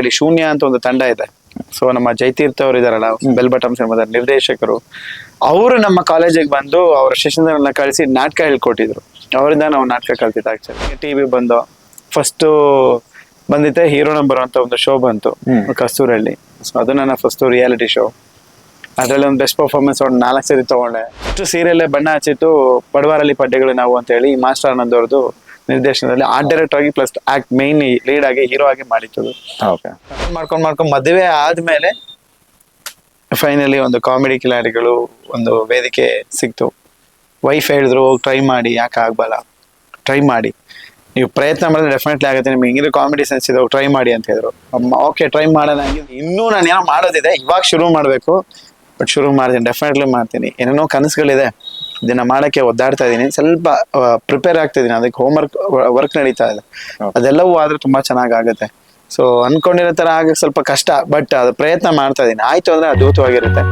ಹೇಳಿ ಶೂನ್ಯ ಅಂತ ಒಂದು ತಂಡ ಇದೆ. ಸೊ ನಮ್ಮ ಜೈತೀರ್ಥ ಅವರು ಇದಾರಲ್ಲ ಬೆಲ್ ಬಟಮ್ ಸಿನಿಮಾದ ನಿರ್ದೇಶಕರು ಅವರು ನಮ್ಮ ಕಾಲೇಜಿಗೆ ಬಂದು ಅವರ ಶಿಷ್ಯರನ್ನ ಕಳಿಸಿ ನಾಟಕ ಹೇಳ್ಕೊಟ್ಟಿದ್ರು. ಅವರಿಂದ ನಾವು ನಾಟಕ ಕಲ್ತಿದ್ದ ಆಕ್ಚುಲಿ ಟಿವಿ ಬಂದು ಫಸ್ಟ್ ಬಂದಿದ್ದೆ ಹೀರೋ ನಂಬರ್ ಅಂತ ಒಂದು ಶೋ ಬಂತು. ಕಸ್ತೂರಲ್ಲಿ. ಸೊ ಅದು ನನ್ನ ಫಸ್ಟ್ ರಿಯಾಲಿಟಿ ಶೋ ಅದರಲ್ಲಿ ಒಂದು ಬೆಸ್ಟ್ ಪರ್ಫಾರ್ಮೆನ್ಸ್ ಒಂದು ನಾಲ್ಕು ಸರಿ ತಗೊಂಡೆ. ಫಸ್ಟ್ ಸೀರಿಯಲ್ಲೇ ಬಣ್ಣ ಹಚ್ಚಿತ್ತು ಪಡವಾರಲ್ಲಿ ಪಡ್ಡೆಗಳು ನಾವು ಅಂತ ಹೇಳಿ ಮಾಸ್ಟರ್ ಆನಂದ್ ಅವ್ರದ್ದು ನಿರ್ದೇಶನದಲ್ಲಿ ಆರ್ಟ್ ಡೈರೆಕ್ಟ್ ಆಗಿ ಪ್ಲಸ್ ಆಕ್ಟ್ ಮೈನ್ ಲೀಡ್ ಆಗಿ ಹೀರೋ ಆಗಿ ಮಾಡಿತ್ತು ಓಕೆ ಮಾಡ್ಕೊಂಡು ಮಾಡ್ಕೊಂಡ್ ಮದುವೆ ಆದ್ಮೇಲೆ ಫೈನಲಿ ಒಂದು ಕಾಮಿಡಿ ಕಿಲಾಡಿಗಳು ಒಂದು ವೇದಿಕೆ ಸಿಕ್ತು. ವೈಫ್ ಹೇಳಿದ್ರು ಹೋಗಿ ಟ್ರೈ ಮಾಡಿ ಯಾಕೆ ಆಗ್ಬಲ್ಲ? ಟ್ರೈ ಮಾಡಿ. ನೀವು ಪ್ರಯತ್ನ ಮಾಡಿದ್ರೆ ಡೆಫಿನೆಟ್ಲಿ ಆಗುತ್ತೆ. ನಿಮ್ಗೆ ಹಿಂಗಿದ್ರೆ ಕಾಮಿಡಿ ಸೆನ್ಸ್ ಇದೆ ಟ್ರೈ ಮಾಡಿ ಅಂತ ಹೇಳಿದ್ರು. ಓಕೆ ಟ್ರೈ ಮಾಡೋಣ ಇನ್ನೂ ನಾನು ಏನೋ ಮಾಡೋದಿದೆ. ಇವಾಗ ಶುರು ಮಾಡಬೇಕು ಬಟ್ ಶುರು ಮಾಡ್ತೀನಿ ಡೆಫಿನೆಟ್ಲಿ ಮಾಡ್ತೀನಿ. ಏನೇನೋ ಕನಸುಗಳಿದೆ. ಇದನ್ನ ಮಾಡಕ್ಕೆ ಒದ್ದಾಡ್ತಾ ಇದ್ದೀನಿ. ಸ್ವಲ್ಪ ಪ್ರಿಪೇರ್ ಆಗ್ತಾ ಇದೀನಿ ಅದಕ್ಕೆ ಹೋಮ್ ವರ್ಕ್ ನಡೀತಾ ಇದೆ. ಅದೆಲ್ಲವೂ ಆದ್ರೆ ತುಂಬಾ ಚೆನ್ನಾಗ್ ಆಗುತ್ತೆ ಸೊ ಅನ್ಕೊಂಡಿರೋ ತರ ಆಗಕ್ಕೆ ಸ್ವಲ್ಪ ಕಷ್ಟ ಬಟ್ ಅದು ಪ್ರಯತ್ನ ಮಾಡ್ತಾ ಇದೀನಿ ಆಯ್ತು ಅಂದ್ರೆ ಅದ್ಭುತವಾಗಿರುತ್ತೆ.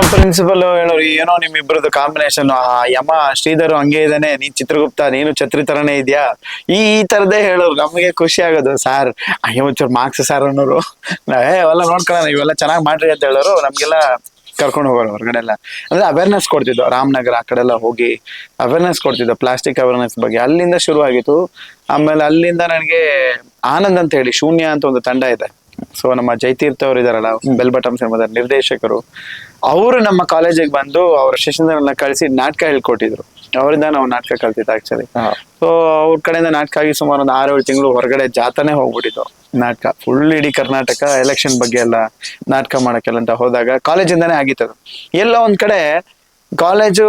ಪ್ರಿನ್ಸಿಪಲ್ ಹೇಳೋರು, ಏನೋ ನಿಮ್ ಇಬ್ಬರದ್ದು ಕಾಂಬಿನೇಷನ್ ಯಮ, ಶ್ರೀಧರ್ ಹಂಗೆ ಇದ್ದಾನೆ ನೀನ್ ಚಿತ್ರಗುಪ್ತ, ನೀನು ಛತ್ರಿ ತರನೇ ಇದೆಯಾ? ಈ ತರದೇ ಹೇಳೋರು, ನಮಗೆ ಖುಷಿ ಆಗೋದು. ಸರ್, ಅಯ್ಯೋ ಮಾರ್ಕ್ಸ್ ಸರ್ ಅನ್ನೋರು. ಏ ಅವೆಲ್ಲ ನೋಡ್ಕೊಳ್ಳೋಣ ಇವೆಲ್ಲ ಚೆನ್ನಾಗಿ ಮಾಡ್ರಿ ಅಂತ ಹೇಳೋರು. ನಮ್ಗೆಲ್ಲ ಕರ್ಕೊಂಡು ಹೋಗೋರು ಹೊರಗಡೆ ಎಲ್ಲ ಅಂದ್ರೆ ಅವೇರ್ನೆಸ್ ಕೊಡ್ತಿದ್ದು ರಾಮನಗರ ಆ ಕಡೆ ಎಲ್ಲ ಹೋಗಿ ಅವೇರ್ನೆಸ್ ಕೊಡ್ತಿದ್ದು ಪ್ಲಾಸ್ಟಿಕ್ ಅವೇರ್ನೆಸ್ ಬಗ್ಗೆ. ಅಲ್ಲಿಂದ ಶುರು ಆಗಿತ್ತು ಆಮೇಲೆ ಅಲ್ಲಿಂದ ನನಗೆ ಆನಂದ್ ಅಂತ ಹೇಳಿ, ಶೂನ್ಯ ಅಂತ ಒಂದು ತಂಡ ಇದೆ. ಸೊ, ನಮ್ಮ ಜಯತೀರ್ಥ ಅವರು ಇದಾರಲ್ಲ ಬೆಲ್ ಬಟಮ್ ಸಿನಿಮಾದ ನಿರ್ದೇಶಕರು. ಅವರು ನಮ್ಮ ಕಾಲೇಜಿಗೆ ಬಂದು ಅವರ ಶಿಕ್ಷಣಗಳನ್ನ ಕಳಿಸಿ ನಾಟಕ ಹೇಳ್ಕೊಟ್ಟಿದ್ರು. ಅವರಿಂದ ನಾವು ನಾಟಕ ಕಲ್ತಿದ್ದು ಆಕ್ಚುಲಿ ಸೊ ಅವ್ರ ಕಡೆಯಿಂದ ನಾಟಕ ಆಗಿ ಸುಮಾರು ಒಂದು ಆರು ಏಳು ತಿಂಗಳು ಹೊರಗಡೆ ಜಾತಾನೆ ಹೋಗ್ಬಿಟ್ಟಿದ್ದು ನಾಟಕ. ಫುಲ್ ಇಡೀ ಕರ್ನಾಟಕ ಎಲೆಕ್ಷನ್ ಬಗ್ಗೆ ಎಲ್ಲ ನಾಟಕ ಮಾಡಕ್ಕೆಲ್ಲ ಅಂತ ಹೋದಾಗ ಕಾಲೇಜಿಂದಾನೇ ಆಗಿತ್ತದು ಎಲ್ಲ ಒಂದ್ ಕಡೆ ಕಾಲೇಜು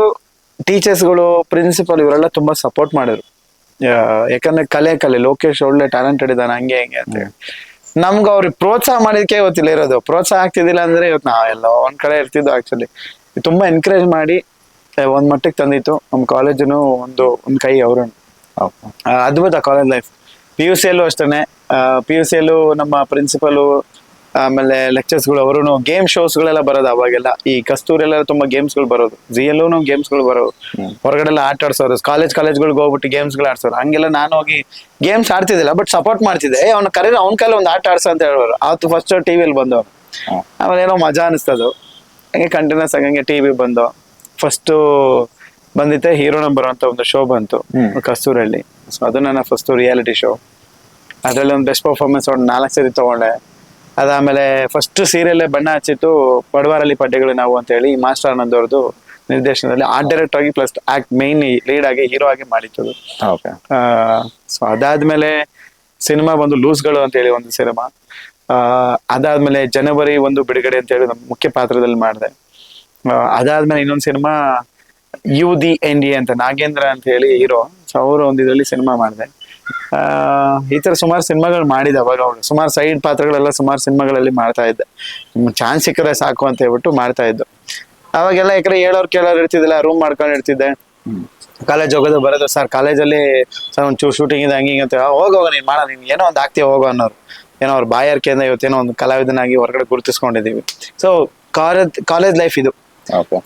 ಟೀಚರ್ಸ್ಗಳು ಪ್ರಿನ್ಸಿಪಲ್ ಇವರೆಲ್ಲ ತುಂಬಾ ಸಪೋರ್ಟ್ ಮಾಡಿದ್ರು. ಯಾಕಂದ್ರೆ ಕಲೆ ಕಲೆ ಲೋಕೇಶ್ ಒಳ್ಳೆ ಟ್ಯಾಲೆಂಟೆಡ್ ಇದ್ದಾನೆ ಹಂಗೆ ಹಂಗೆ ಅಂತ ನಮ್ಗೆ ಅವ್ರಿಗೆ ಪ್ರೋತ್ಸಾಹ ಮಾಡಿದಕ್ಕೆ ಇವತ್ತಿಲ್ಲ ಇರೋದು. ಪ್ರೋತ್ಸಾಹ ಆಗ್ತಿದ್ದಿಲ್ಲ ಅಂದ್ರೆ ಇವತ್ತು ನಾವೆಲ್ಲ ಒಂದ್ ಕಡೆ ಇರ್ತಿದ್ವು ಆಕ್ಚುಲಿ ತುಂಬಾ ಎನ್ಕರೇಜ್ ಮಾಡಿ ಒಂದ್ ಮಟ್ಟಿಗೆ ತಂದಿತ್ತು. ನಮ್ಮ ಕಾಲೇಜನು ಒಂದು ಒಂದ್ ಕೈ ಅವರು ಅದ್ಭುತ ಕಾಲೇಜ್ ಲೈಫ್ ಪಿ ಯು ಸಿಯಲ್ಲೂ ಅಷ್ಟೇ ಪಿ ಯು ಸಿಯಲ್ಲೂ ನಮ್ಮ ಪ್ರಿನ್ಸಿಪಲು ಆಮೇಲೆ ಲೆಕ್ಚರ್ಸ್ಗಳು ಅವರು ಗೇಮ್ ಶೋಸ್ಗಳೆಲ್ಲ ಬರೋದು ಅವಾಗೆಲ್ಲ. ಈ ಕಸ್ತೂರೆಲ್ಲ ತುಂಬಾ ಗೇಮ್ಸ್ಗಳು ಬರೋದು. ಜಿಯಲ್ಲೂ ಗೇಮ್ಸ್ಗಳು ಬರೋದು. ಹೊರಗಡೆ ಎಲ್ಲ ಆಟ ಆಡ್ಸೋರು ಕಾಲೇಜ್ ಕಾಲೇಜ್ಗಳಿಗೆ ಹೋಗ್ಬಿಟ್ಟು ಗೇಮ್ಸ್ಗಳು ಆಡ್ಸೋರು ಹಂಗೆಲ್ಲ ನಾನು ಹೋಗಿ ಗೇಮ್ಸ್ ಆಡ್ತಿದ್ದಿಲ್ಲ ಬಟ್ ಸಪೋರ್ಟ್ ಮಾಡ್ತಿದ್ದೆ. ಅವ್ನ ಕರೀರಿ ಅವ್ನ ಕೈಲಿ ಒಂದು ಆಟ ಆಡ್ಸ ಅಂತ ಹೇಳೋರು ಅವತ್ತು ಫಸ್ಟ್ ಟಿವಿಯಲ್ಲಿ ಬಂದವರು. ಆಮೇಲೆ ಏನೋ ಮಜಾ ಅನಿಸ್ತದು. ಹಂಗೆ ಕಂಟಿನ್ಯೂಸ್ ಆಗಂಗೆ ಟಿವಿ ಬಂದು. ಫಸ್ಟ್ ಬಂದಿತ್ತೆ ಹೀರೋ ನಂಬರ್ ಅಂತ ಒಂದು ಶೋ ಬಂತು ಕಸ್ತೂರಲ್ಲಿ. ಸೊ ಅದು ನನ್ನ ಫಸ್ಟ್ ರಿಯಾಲಿಟಿ ಶೋ ಅದರಲ್ಲಿ ಒಂದು ಬೆಸ್ಟ್ ಪರ್ಫಾರ್ಮೆನ್ಸ್ ಒಂದು ನಾಲ್ಕು ಸರಿ ತಗೊಂಡೆ. ಅದಾದ್ಮೇಲೆ ಫಸ್ಟ್ ಸೀರಿಯಲ್ಲೇ ಬಣ್ಣ ಹಚ್ಚಿತ್ತು ಪಡವಾರಲ್ಲಿ ಪಡ್ಡೆಗಳು ನಾವು ಅಂತ ಹೇಳಿ ಮಾಸ್ಟರ್ ಆನಂದ್ ಅವ್ರದ್ದು ನಿರ್ದೇಶನದಲ್ಲಿ ಆರ್ಟ್ ಡೈರೆಕ್ಟ್ ಆಗಿ ಪ್ಲಸ್ ಆಕ್ಟ್ ಮೇನ್ ಲೀಡ್ ಆಗಿ ಹೀರೋ ಆಗಿ ಮಾಡಿತ್ತು ಸೊ ಅದಾದ್ಮೇಲೆ ಸಿನಿಮಾ ಬಂದು ಲೂಸ್ಗಳು ಅಂತ ಹೇಳಿ ಒಂದು ಸಿನಿಮಾ ಅದಾದ್ಮೇಲೆ ಜನವರಿ ಒಂದು ಬಿಡುಗಡೆ ಅಂತ ಹೇಳಿ ಮುಖ್ಯ ಪಾತ್ರದಲ್ಲಿ ಮಾಡಿದೆ. ಅದಾದ್ಮೇಲೆ ಇನ್ನೊಂದು cinema U the N D ಅಂತ ನಾಗೇಂದ್ರ ಅಂತ ಹೇಳಿ ಹೀರೋ ಸೊ ಅವರು ಒಂದು ಇದರಲ್ಲಿ ಸಿನಿಮಾ ಮಾಡಿದೆ. ಈ ತರ ಸುಮಾರು ಸಿನಿಮಾಗಳು ಮಾಡಿದ ಅವಾಗ ಅವಳು ಸುಮಾರು ಸೈಡ್ ಪಾತ್ರಗಳೆಲ್ಲ ಸುಮಾರು ಸಿನಿಮಾಗಳಲ್ಲಿ ಮಾಡ್ತಾ ಇದ್ದೆ. ಚಾನ್ಸ್ ಸಿಕ್ಕರೆ ಸಾಕು ಅಂತ ಹೇಳ್ಬಿಟ್ಟು ಮಾಡ್ತಾ ಇದ್ದು. ಅವಾಗೆಲ್ಲ ಯಾಕಂದ್ರೆ ಹೇಳೋರು ಕೇಳೋರು ಇರ್ತಿದ್ದಿಲ್ಲ ರೂಮ್ ಮಾಡ್ಕೊಂಡು ಇರ್ತಿದ್ದೆ. ಕಾಲೇಜ್ ಹೋಗೋದು ಬರೋದು ಸರ್ ಕಾಲೇಜಲ್ಲಿ ಸರ್ ಒಂದು ಚೂರು ಶೂಟಿಂಗ್ ಇದೆ ಹಂಗೆ ಹಿಂಗೆ ಅಂತ ಹೋಗೋ ನೀನು ಮಾಡ ನೀನು ಏನೋ ಒಂದು ಆಗ್ತೀಯ ಹೋಗೋ ಅನ್ನೋರು. ಏನೋ ಅವ್ರ ಬಾಯಾರಿಕೆಯಿಂದ ಇವತ್ತೇನೋ ಒಂದು ಕಲಾವಿದನಾಗಿ ಹೊರಗಡೆ ಗುರುತಿಸ್ಕೊಂಡಿದ್ದೀವಿ ಸೊ ಕಾಲೇಜ್ ಕಾಲೇಜ್ ಲೈಫ್ ಇದು.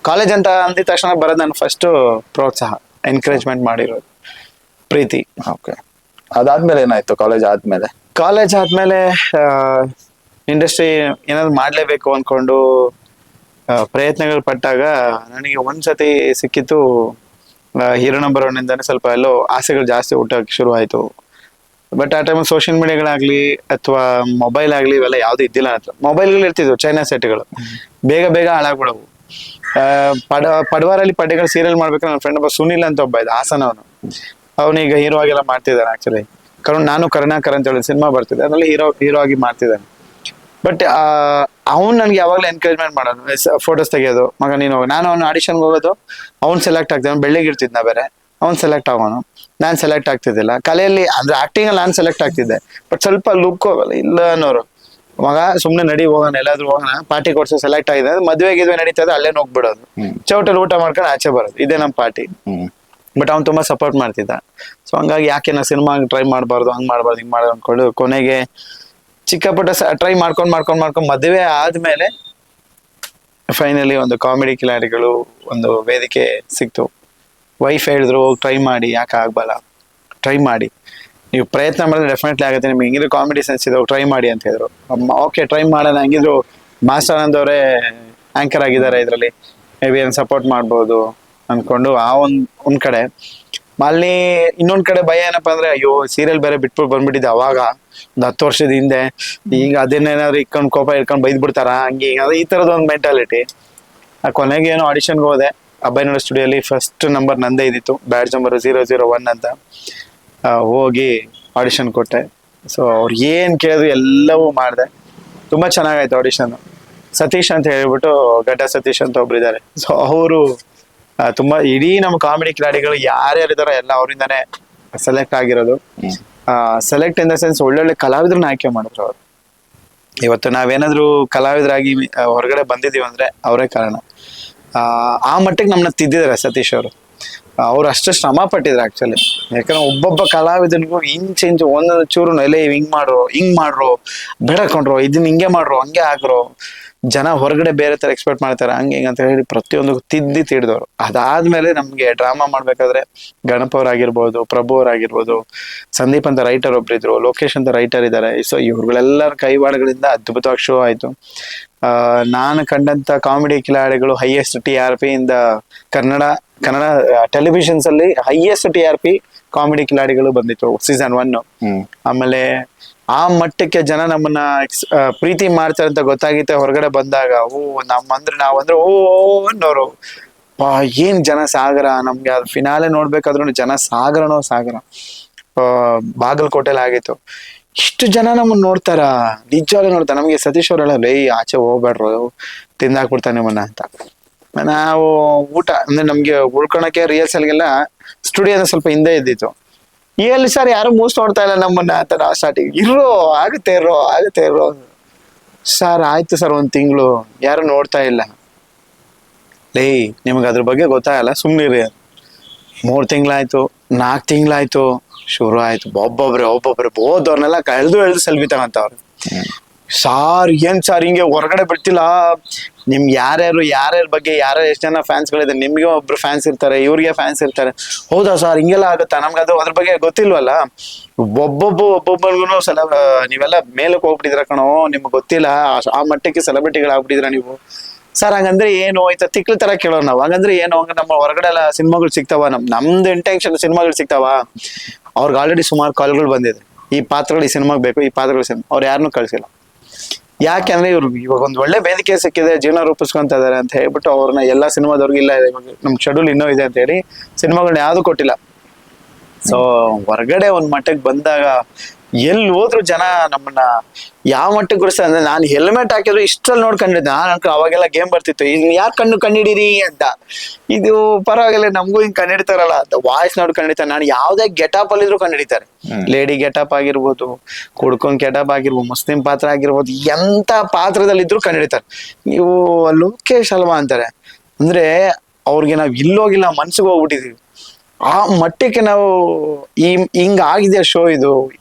ಕಾಲೇಜ್ ಅಂತ ಅಂದಿದ ತಕ್ಷಣ ಬರೋದು ನಾನು ಫಸ್ಟು ಪ್ರೋತ್ಸಾಹ ಎನ್ಕರೇಜ್ಮೆಂಟ್ ಮಾಡಿರೋದು. ಪ್ರೀತಿ. ಓಕೆ ಅದಾದ್ಮೇಲೆ ಏನಾಯ್ತು ಕಾಲೇಜ್ ಆದ್ಮೇಲೆ? ಕಾಲೇಜ್ ಆದ್ಮೇಲೆ ಇಂಡಸ್ಟ್ರಿ ಏನಾದ್ರು ಮಾಡ್ಲೇಬೇಕು ಅನ್ಕೊಂಡು ಪ್ರಯತ್ನಗಳು ಪಟ್ಟಾಗ ನನಗೆ ಒಂದ್ಸತಿ ಸಿಕ್ಕಿತ್ತು ಹೀರೋ ನಂಬರ್ ಒನ್ ಇಂದಾನೆ ಸ್ವಲ್ಪ ಎಲ್ಲೋ ಆಸೆಗಳು ಜಾಸ್ತಿ ಹುಟ್ಟಕ್ಕೆ ಶುರು ಆಯ್ತು. ಬಟ್ ಆ ಟೈಮಲ್ಲಿ ಸೋಷಿಯಲ್ ಮೀಡಿಯಾಗಳಾಗ್ಲಿ ಅಥವಾ ಮೊಬೈಲ್ ಆಗ್ಲಿ ಇವೆಲ್ಲ ಯಾವ್ದು ಇದ್ದಿಲ್ಲ ಹತ್ರ. ಮೊಬೈಲ್ಗಳು ಇರ್ತಿದ್ವು ಚೈನಾ ಸೆಟ್ಗಳು ಬೇಗ ಬೇಗ ಹಾಳಾಗ್ಬಿಡವು. ಆ, ಪಡ ಪಡವಾರಲ್ಲಿ ಪಡ್ಡೆಗಳು ಸೀರಿಯಲ್ ಮಾಡ್ಬೇಕು ನನ್ನ ಫ್ರೆಂಡ್ ಒಬ್ಬ ಸುನಿಲ್ ಅಂತ ಒಬ್ಬ ಇದ್ದ ಹಾಸನ ಅವನು ಅವನೀಗ ಹೀರೋ ಆಗೆಲ್ಲ ಮಾಡ್ತಿದ್ದಾನೆ ಆಕ್ಚುಲಿ ಕರುಣ್ ನಾನು ಕರುಣಾಕರ್ ಅಂತ ಹೇಳಿ ಸಿನಿಮಾ ಬರ್ತಿದ್ದೆ ಅದ್ರಲ್ಲಿ ಹೀರೋ ಹೀರೋ ಆಗಿ ಮಾಡ್ತಿದ್ದಾನೆ ಬಟ್ ಅವ್ನು ನನ್ಗೆ ಯಾವಾಗಲೂ ಎನ್ಕರೇಜ್ಮೆಂಟ್ ಮಾಡೋದು. ಫೋಟೋಸ್ ತೆಗೆಯೋದು ಮಗ ನೀನು ಹೋಗು. ನಾನು ಅವ್ನು ಆಡಿಷನ್ಗೆ ಹೋಗೋದು ಅವ್ನು ಸೆಲೆಕ್ಟ್ ಆಗ್ತಾನೆ. ಬೆಳ್ಳಿಗೆ ನಾ ಬೇರೆ. ಅವ್ನು ಸೆಲೆಕ್ಟ್ ಆಗೋನು. ನಾನು ಸೆಲೆಕ್ಟ್ ಆಗ್ತಿದ್ದಿಲ್ಲ. ಕಲೆಯಲ್ಲಿ ಅಂದ್ರೆ ಆಕ್ಟಿಂಗ್ ಅಲ್ಲಿ ನಾನು ಸೆಲೆಕ್ಟ್ ಆಗ್ತಿದ್ದೆ. ಬಟ್ ಸ್ವಲ್ಪ ಲುಕ್ ಹೋಗಲ್ಲ ಇಲ್ಲ ಅನ್ನೋರು. ಮಗ ಸುಮ್ನೆ ನಡಿ ಹೋಗೋಣ. ಎಲ್ಲಾದ್ರೂ ಹೋಗೋಣ. ಪಾರ್ಟಿ ಕೊಡ್ಸೋ ಸೆಲೆಕ್ಟ್ ಆಗಿದೆ. ಮದುವೆ ಗಿದ್ವೆ ನಡೀತದೆ ಅಲ್ಲೇ ಹೋಗ್ಬಿಡೋದು. ಚೌಟಲ್ಲಿ ಊಟ ಮಾಡ್ಕೊಂಡು ಆಚೆ ಬರೋದು. ಇದೇ ನಮ್ಮ ಪಾರ್ಟಿ ಬಟ್ ಅವ್ನು ತುಂಬಾ ಸಪೋರ್ಟ್ ಮಾಡ್ತಿದ್ದ. ಸೊ ಹಂಗಾಗಿ ಯಾಕೆ ನಾ ಸಿನಿಮಾ ಟ್ರೈ ಮಾಡಬಾರ್ದು, ಹಂಗ್ ಮಾಡಬಾರ್ದು, ಹಿಂಗ್ ಮಾಡೋದು ಅನ್ಕೊಂಡು ಕೊನೆಗೆ ಚಿಕ್ಕ ಪುಟ್ಟ ಟ್ರೈ ಮಾಡ್ಕೊಂಡು ಮಾಡ್ಕೊಂಡು ಮಾಡ್ಕೊಂಡು ಮದುವೆ ಆದ್ಮೇಲೆ ಫೈನಲಿ ಒಂದು ಕಾಮಿಡಿ ಕಿಲಾಡಿಗಳು ಒಂದು ವೇದಿಕೆ ಸಿಕ್ತು. ವೈಫ್ ಹೇಳಿದ್ರು, ಹೋಗಿ ಟ್ರೈ ಮಾಡಿ, ಯಾಕೆ ಆಗ್ಬಲ್ಲ? ಟ್ರೈ ಮಾಡಿ. ನೀವು ಪ್ರಯತ್ನ ಮಾಡಿದ್ರೆ ಡೆಫಿನೆಟ್ಲಿ ಆಗುತ್ತೆ. ನಿಮ್ಗೆ ಹೆಂಗಿದ್ರು ಕಾಮಿಡಿ ಸೆನ್ಸ್ ಇದೆ ಟ್ರೈ ಮಾಡಿ ಅಂತ ಹೇಳಿದ್ರು. ಓಕೆ ಟ್ರೈ ಮಾಡೋಣ. ಹಂಗಿದ್ರು ಮಾಸ್ಟರ್ ಆನಂದ್ ಅವರೇ ಆಂಕರ್ ಆಗಿದ್ದಾರೆ ಇದರಲ್ಲಿ. ಮೇ ಬಿ ಏನು ಸಪೋರ್ಟ್ ಮಾಡ್ಬೋದು. ಅನ್ಕೊಂಡು ಆ ಒಂದ್ ಒಂದ್ ಕಡೆ. ಅಲ್ಲಿ ಇನ್ನೊಂದ್ ಕಡೆ ಭಯ ಏನಪ್ಪ ಅಂದ್ರೆ, ಅಯ್ಯೋ ಸೀರಿಯಲ್ ಬೇರೆ ಬಿಟ್ಬಿಟ್ಟು ಬಂದ್ಬಿಟ್ಟಿದ್ದೆ ಅವಾಗ. ಒಂದ್ ಹತ್ತು ವರ್ಷದ ಹಿಂದೆ. ಈಗ ಅದನ್ನೇನಾದ್ರು ಇಕ್ಕೊಂಡ್ ಕೋಪ ಇಟ್ಕೊಂಡು ಬೈದ್ ಬಿಡ್ತಾರ ಹಂಗೆ ಈ ತರದ ಒಂದ್ ಮೆಂಟಾಲಿಟಿ ಆ ಕೊನೆಗೆ ಏನೋ ಆಡಿಷನ್ಗೆ ಹೋದೆ. ಅಬ್ಬಯ್ಯನೋಡ ಸ್ಟುಡಿಯೋಲಿ ಫಸ್ಟ್ ನಂಬರ್ ನಂದೇ ಇದ್ದಿತ್ತು. Bad number zero zero one ಅಂತ. ಹೋಗಿ ಆಡಿಷನ್ ಕೊಟ್ಟೆ. ಸೊ ಅವ್ರು ಏನ್ ಕೇಳಿದ್ರು ಎಲ್ಲವೂ ಮಾಡಿದೆ. ತುಂಬಾ ಚೆನ್ನಾಗಾಯ್ತು ಆಡಿಷನ್ ಸತೀಶ್ ಅಂತ ಹೇಳ್ಬಿಟ್ಟು ಗಡ್ಡ ಸತೀಶ್ ಅಂತ ಒಬ್ರು ಇದ್ದಾರೆ ಸೊ ಅವರು ತುಂಬಾ ಇಡೀ ನಮ್ಮ ಕಾಮಿಡಿ ಕಿಲಾಡಿಗಳು ಯಾರ್ಯಾರಿದಾರೋ ಎಲ್ಲ ಅವರಿಂದಾನೇ ಸೆಲೆಕ್ಟ್ ಆಗಿರೋದು. ಸೆಲೆಕ್ಟ್ ಇನ್ ದ ಸೆನ್ಸ್ ಒಳ್ಳೊಳ್ಳೆ ಕಲಾವಿದ್ರನ್ನ ಆಯ್ಕೆ ಮಾಡಿದ್ರು ಅವರು. ಇವತ್ತು ನಾವೇನಾದ್ರೂ ಕಲಾವಿದರಾಗಿ ಹೊರಗಡೆ ಬಂದಿದೀವಿ ಅಂದ್ರೆ ಅವರೇ ಕಾರಣ. ಆ, ಆ ಮಟ್ಟಿಗೆ ನಮ್ಮನ್ನ ತಿದ್ದಿದ್ದಾರೆ ಸತೀಶ್ ಅವರು. ಅವ್ರು ಅಷ್ಟು ಶ್ರಮ ಪಟ್ಟಿದ್ರು ಆಕ್ಚುಲಿ ಯಾಕಂದ್ರೆ ಒಬ್ಬೊಬ್ಬ ಕಲಾವಿದನಿಗೂ ಇಂಚ್ ಇಂಚು ಒಂದೊಂದು ಚೂರು ಎಲೆ ಹಿಂಗ್ ಮಾಡ್ರು ಹಿಂಗ್ ಮಾಡ್ರು ಬೆಡಕೊಂಡ್ರು ಇದನ್ನ ಹಿಂಗೆ ಮಾಡ್ರು ಹಂಗೆ ಆಗ್ರು. ಜನ ಹೊರಗಡೆ ಬೇರೆ ತರ ಎಕ್ಸ್ಪೆಕ್ಟ್ ಮಾಡ್ತಾರೆ ಹಂಗೆ ಹಿಂಗೆ ಅಂತ ಹೇಳಿ ಪ್ರತಿಯೊಂದು ತಿದ್ದಿ ತಿಡ್ದವ್ರು. ಅದಾದ್ಮೇಲೆ ನಮ್ಗೆ ಡ್ರಾಮಾ ಮಾಡ್ಬೇಕಾದ್ರೆ ಗಣಪ ಅವ್ರಾಗಿರ್ಬೋದು ಪ್ರಭು ಅವ್ರಾಗಿರ್ಬೋದು ಸಂದೀಪ್ ಅಂತ ರೈಟರ್ ಒಬ್ರಿದ್ರು ಲೋಕೇಶ್ ಅಂತ ರೈಟರ್ ಇದ್ದಾರೆ. ಸೊ ಇವ್ರುಗಳೆಲ್ಲರ ಕೈವಾಡಗಳಿಂದ ಅದ್ಭುತವಾಗಿ ಶೋ ಆಯ್ತು. ಆ, ನಾನು ಕಂಡಂತ ಕಾಮಿಡಿ ಕಿಲಾಡಿಗಳು ಹೈಯೆಸ್ಟ್ ಟಿ ಆರ್ ಪಿ ಇಂದ ಕನ್ನಡ ಕನ್ನಡ ಟೆಲಿವಿಷನ್ಸ್ ಅಲ್ಲಿ highest T R P comedy ಕಿಲಾಡಿಗಳು ಬಂದಿತ್ತು ಸೀಸನ್ ಒನ್ ಆಮೇಲೆ ಆ ಮಟ್ಟಕ್ಕೆ ಜನ ನಮ್ಮನ್ನ ಪ್ರೀತಿ ಮಾಡ್ತಾರೆ ಅಂತ ಗೊತ್ತಾಗಿತ್ತೆ ಹೊರಗಡೆ ಬಂದಾಗ. ಓ ನಮ್ಮ ಅಂದ್ರೆ ನಾವ್ ಅಂದ್ರೆ ಓ ಅನ್ನೋರು. ಏನ್ ಜನ ಸಾಗರ? ನಮ್ಗೆ ಅದು ಫಿನಾಲೆ ನೋಡ್ಬೇಕಾದ್ರೂ ಜನ ಸಾಗರನೋ ಸಾಗರ. ಆ, ಬಾಗಲಕೋಟೆಲಿ ಆಗಿತ್ತು. ಇಷ್ಟು ಜನ ನಮ್ಮನ್ನ ನೋಡ್ತಾರ? ನಿಜವಾಗ್ಲೂ ನೋಡ್ತಾರ. ನಮ್ಗೆ ಸತೀಶ್ ಅವ್ರ ಹೇಳಲ್ಲ ಏಯ್ ಆಚೆ ಹೋಗ್ಬೇಡ್ರು ತಿಂದಾಕ್ಬಿಡ್ತಾನೆ ನಿಮ್ಮನ್ನ ಅಂತ. ನಾವು ಊಟ ಅಂದ್ರೆ ನಮ್ಗೆ ಉಳ್ಕೊಳಕ್ಕೆ ರಿಹರ್ಸಲ್ಗೆಲ್ಲ ಸ್ಟುಡಿಯೋದ ಸ್ವಲ್ಪ ಹಿಂದೆ ಇದ್ದಿತ್ತು. ಎಲ್ಲಿ ಸರ್ ಯಾರು ಮೂಸ್ ನೋಡ್ತಾ ಇಲ್ಲ ನಮ್ಮನ್ನ ಅಂತ ನಾವು ಸ್ಟಾರ್ಟಿಂಗ್ ಇರೋ ಆಗುತ್ತೆ ಇರೋ ಆಗುತ್ತೆ ಇರೋ ಸರ್ ಆಯ್ತು ಸರ್ ಒಂದ್ ತಿಂಗಳು. ಯಾರು ನೋಡ್ತಾ ಇಲ್ಲ. ಲೇ, ನಿಮ್ಗೆ ಅದ್ರ ಬಗ್ಗೆ ಗೊತ್ತಾಗಲ್ಲ ಸುಮ್ಮನಿರಿ ಮೂರ್ ತಿಂಗಳಾಯ್ತು ನಾಲ್ಕು ತಿಂಗಳಾಯ್ತು, ಶುರು ಆಯ್ತು. ಒಬ್ಬೊಬ್ರೆ ಒಬ್ಬೊಬ್ರೆ, ಹೋದವ್ರನ್ನೆಲ್ಲ ಎಳ್ದು ಎಳ್ದು ಸೆಲ್ಬಿ ತಗೊಂತವ್ರು. ಸಾರ್, ಏನ್ ಸಾರ್, ಹಿಂಗೆ ಹೊರಗಡೆ ಬಿಡ್ತಿಲ್ಲ. ನಿಮ್ ಯಾರ್ಯಾರು, ಯಾರ್ಯಾರ ಬಗ್ಗೆ ಯಾರ್ಯಾರು ಎಷ್ಟು ಜನ ಫ್ಯಾನ್ಸ್ಗಳಿದ್ದಾರೆ ನಿಮ್ಗೆ ಒಬ್ರು ಫ್ಯಾನ್ಸ್ ಇರ್ತಾರೆ, ಇವ್ರಿಗೆ ಫ್ಯಾನ್ಸ್ ಇರ್ತಾರೆ. ಹೌದಾ ಸರ್, ಹಿಂಗೆಲ್ಲ ಆಗುತ್ತಾ? ನಮ್ಗೆ ಅದು ಅದ್ರ ಬಗ್ಗೆ ಗೊತ್ತಿಲ್ವಲ್ಲ? ಒಬ್ಬೊಬ್ಬ ಒಬ್ಬೊಬ್ಬರಿಗೂ ಸಲ ನೀವೆಲ್ಲ ಮೇಲಕ್ಕೆ ಹೋಗ್ಬಿಟ್ಟಿದ್ರ ಕಣೋ, ನಿಮ್ಗೆ ಗೊತ್ತಿಲ್ಲ. ಆ- ಮಟ್ಟಕ್ಕೆ ಸೆಲೆಬ್ರಿಟಿಗಳಾಗ್ಬಿಟ್ಟಿದ್ರ ನೀವು. ಸರ್, ಹಂಗಂದ್ರೆ ಏನು ಆಯ್ತಾ ತಿಕ್ಲ ತರ ಕೇಳೋಣ ನಾವು. ಹಂಗಂದ್ರೆ ಏನು, ಹಂಗ ನಮ್ಮ ಹೊರಗಡೆ ಎಲ್ಲ ಸಿನಿಮಾಗಳು ಸಿಗ್ತಾವ, ನಮ್, ನಮ್ದು ಇಂಟೆನ್ಷನ್ ಸಿನಿಮಾಗಳು ಸಿಗ್ತಾವ. ಅವ್ರಿಗೆ ಆಲ್ರೆಡಿ ಸುಮಾರು ಕಾಲ್ಗಳು ಬಂದಿದೆ. ಈ ಪಾತ್ರಗಳು ಈ ಸಿನಿಮಾಗೆ ಬೇಕು, ಈ ಪಾತ್ರಗಳು ಸಿನಿಮಾ ಅವ್ರು ಯಾರನ್ನೂ ಕಳ್ಸಿಲ್ಲ. ಯಾಕೆಂದ್ರೆ ಇವ್ರು ಇವಾಗ ಒಂದ್ ಒಳ್ಳೆ ವೇದಿಕೆ ಸಿಕ್ಕಿದೆ, ಜೀವನ ರೂಪಿಸ್ಕೊಂತ ಇದಾರೆ ಅಂತ ಹೇಳ್ಬಿಟ್ಟು ಅವ್ರನ್ನ ಎಲ್ಲಾ ಸಿನಿಮಾದವ್ರಿಗೆ ಇಲ್ಲ, ಇವಾಗ ನಮ್ ಶೆಡ್ಯೂಲ್ ಇನ್ನೂ ಇದೆ ಅಂತ ಹೇಳಿ ಸಿನಿಮಾಗಳನ್ನ ಯಾವ್ದು ಕೊಟ್ಟಿಲ್ಲ. ಸೊ ಹೊರಗಡೆ ಒಂದ್ ಮಟ್ಟಕ್ಕೆ ಬಂದಾಗ ಎಲ್ಲಿ ಹೋದ್ರು ಜನ ನಮ್ಮನ್ನ ಯಾವ ಮಟ್ಟಕ್ಕೆ ಗುಡಿಸ್ತಾರೆ ಅಂದ್ರೆ ನಾನು ಹೆಲ್ಮೆಟ್ ಹಾಕಿದ್ರು ಇಷ್ಟ್ರಲ್ಲಿ ನೋಡ್ಕೊಂಡಿದ್ದೆ. ನಾನು ಅನ್ಕೊ ಅವಾಗೆಲ್ಲ ಗೇಮ್ ಬರ್ತಿತ್ತು. ಈಗ ಯಾರು ಕಣ್ಣು ಕಂಡಿಡೀರಿ? ಅಂತ. ಇದು ಪರವಾಗಿಲ್ಲ ನಮಗೂ ಹಿಂಗ್ ಕಂಡಿಡ್ತಾರಲ್ಲ. ಅಂತ ವಾಯ್ಸ್ ನೋಡಿ ಕಂಡಿಡ್ತಾರೆ. ನಾನು ಯಾವ್ದೇ ಗೆಟಪ್ ಅಲ್ಲಿದ್ರು ಕಂಡಿಡಿತಾರೆ. ಲೇಡಿ ಗೆಟಪ್ ಆಗಿರ್ಬೋದು ಕುಡ್ಕೊಂಡ್ ಗೆಟಪ್ ಆಗಿರ್ಬೋದು ಮುಸ್ಲಿಂ ಪಾತ್ರ ಆಗಿರ್ಬೋದು ಎಂತ ಪಾತ್ರದಲ್ಲಿದ್ರು ಕಂಡಿಡಿತಾರೆ. ನೀವು ಲೋಕೇಶ್ ಅಲ್ವಾ ಅಂತಾರೆ. ಅಂದ್ರೆ ಅವ್ರಿಗೆ ನಾವು ಇಲ್ಲೋಗಿಲ್ಲ ಮನ್ಸಿಗೆ ಹೋಗ್ಬಿಟ್ಟಿದೀವಿ. ಆ ಮಟ್ಟಕ್ಕೆ ನಾವು ಈ ಹಿಂಗಾಗಿದೆ ಶೋ ಇದು.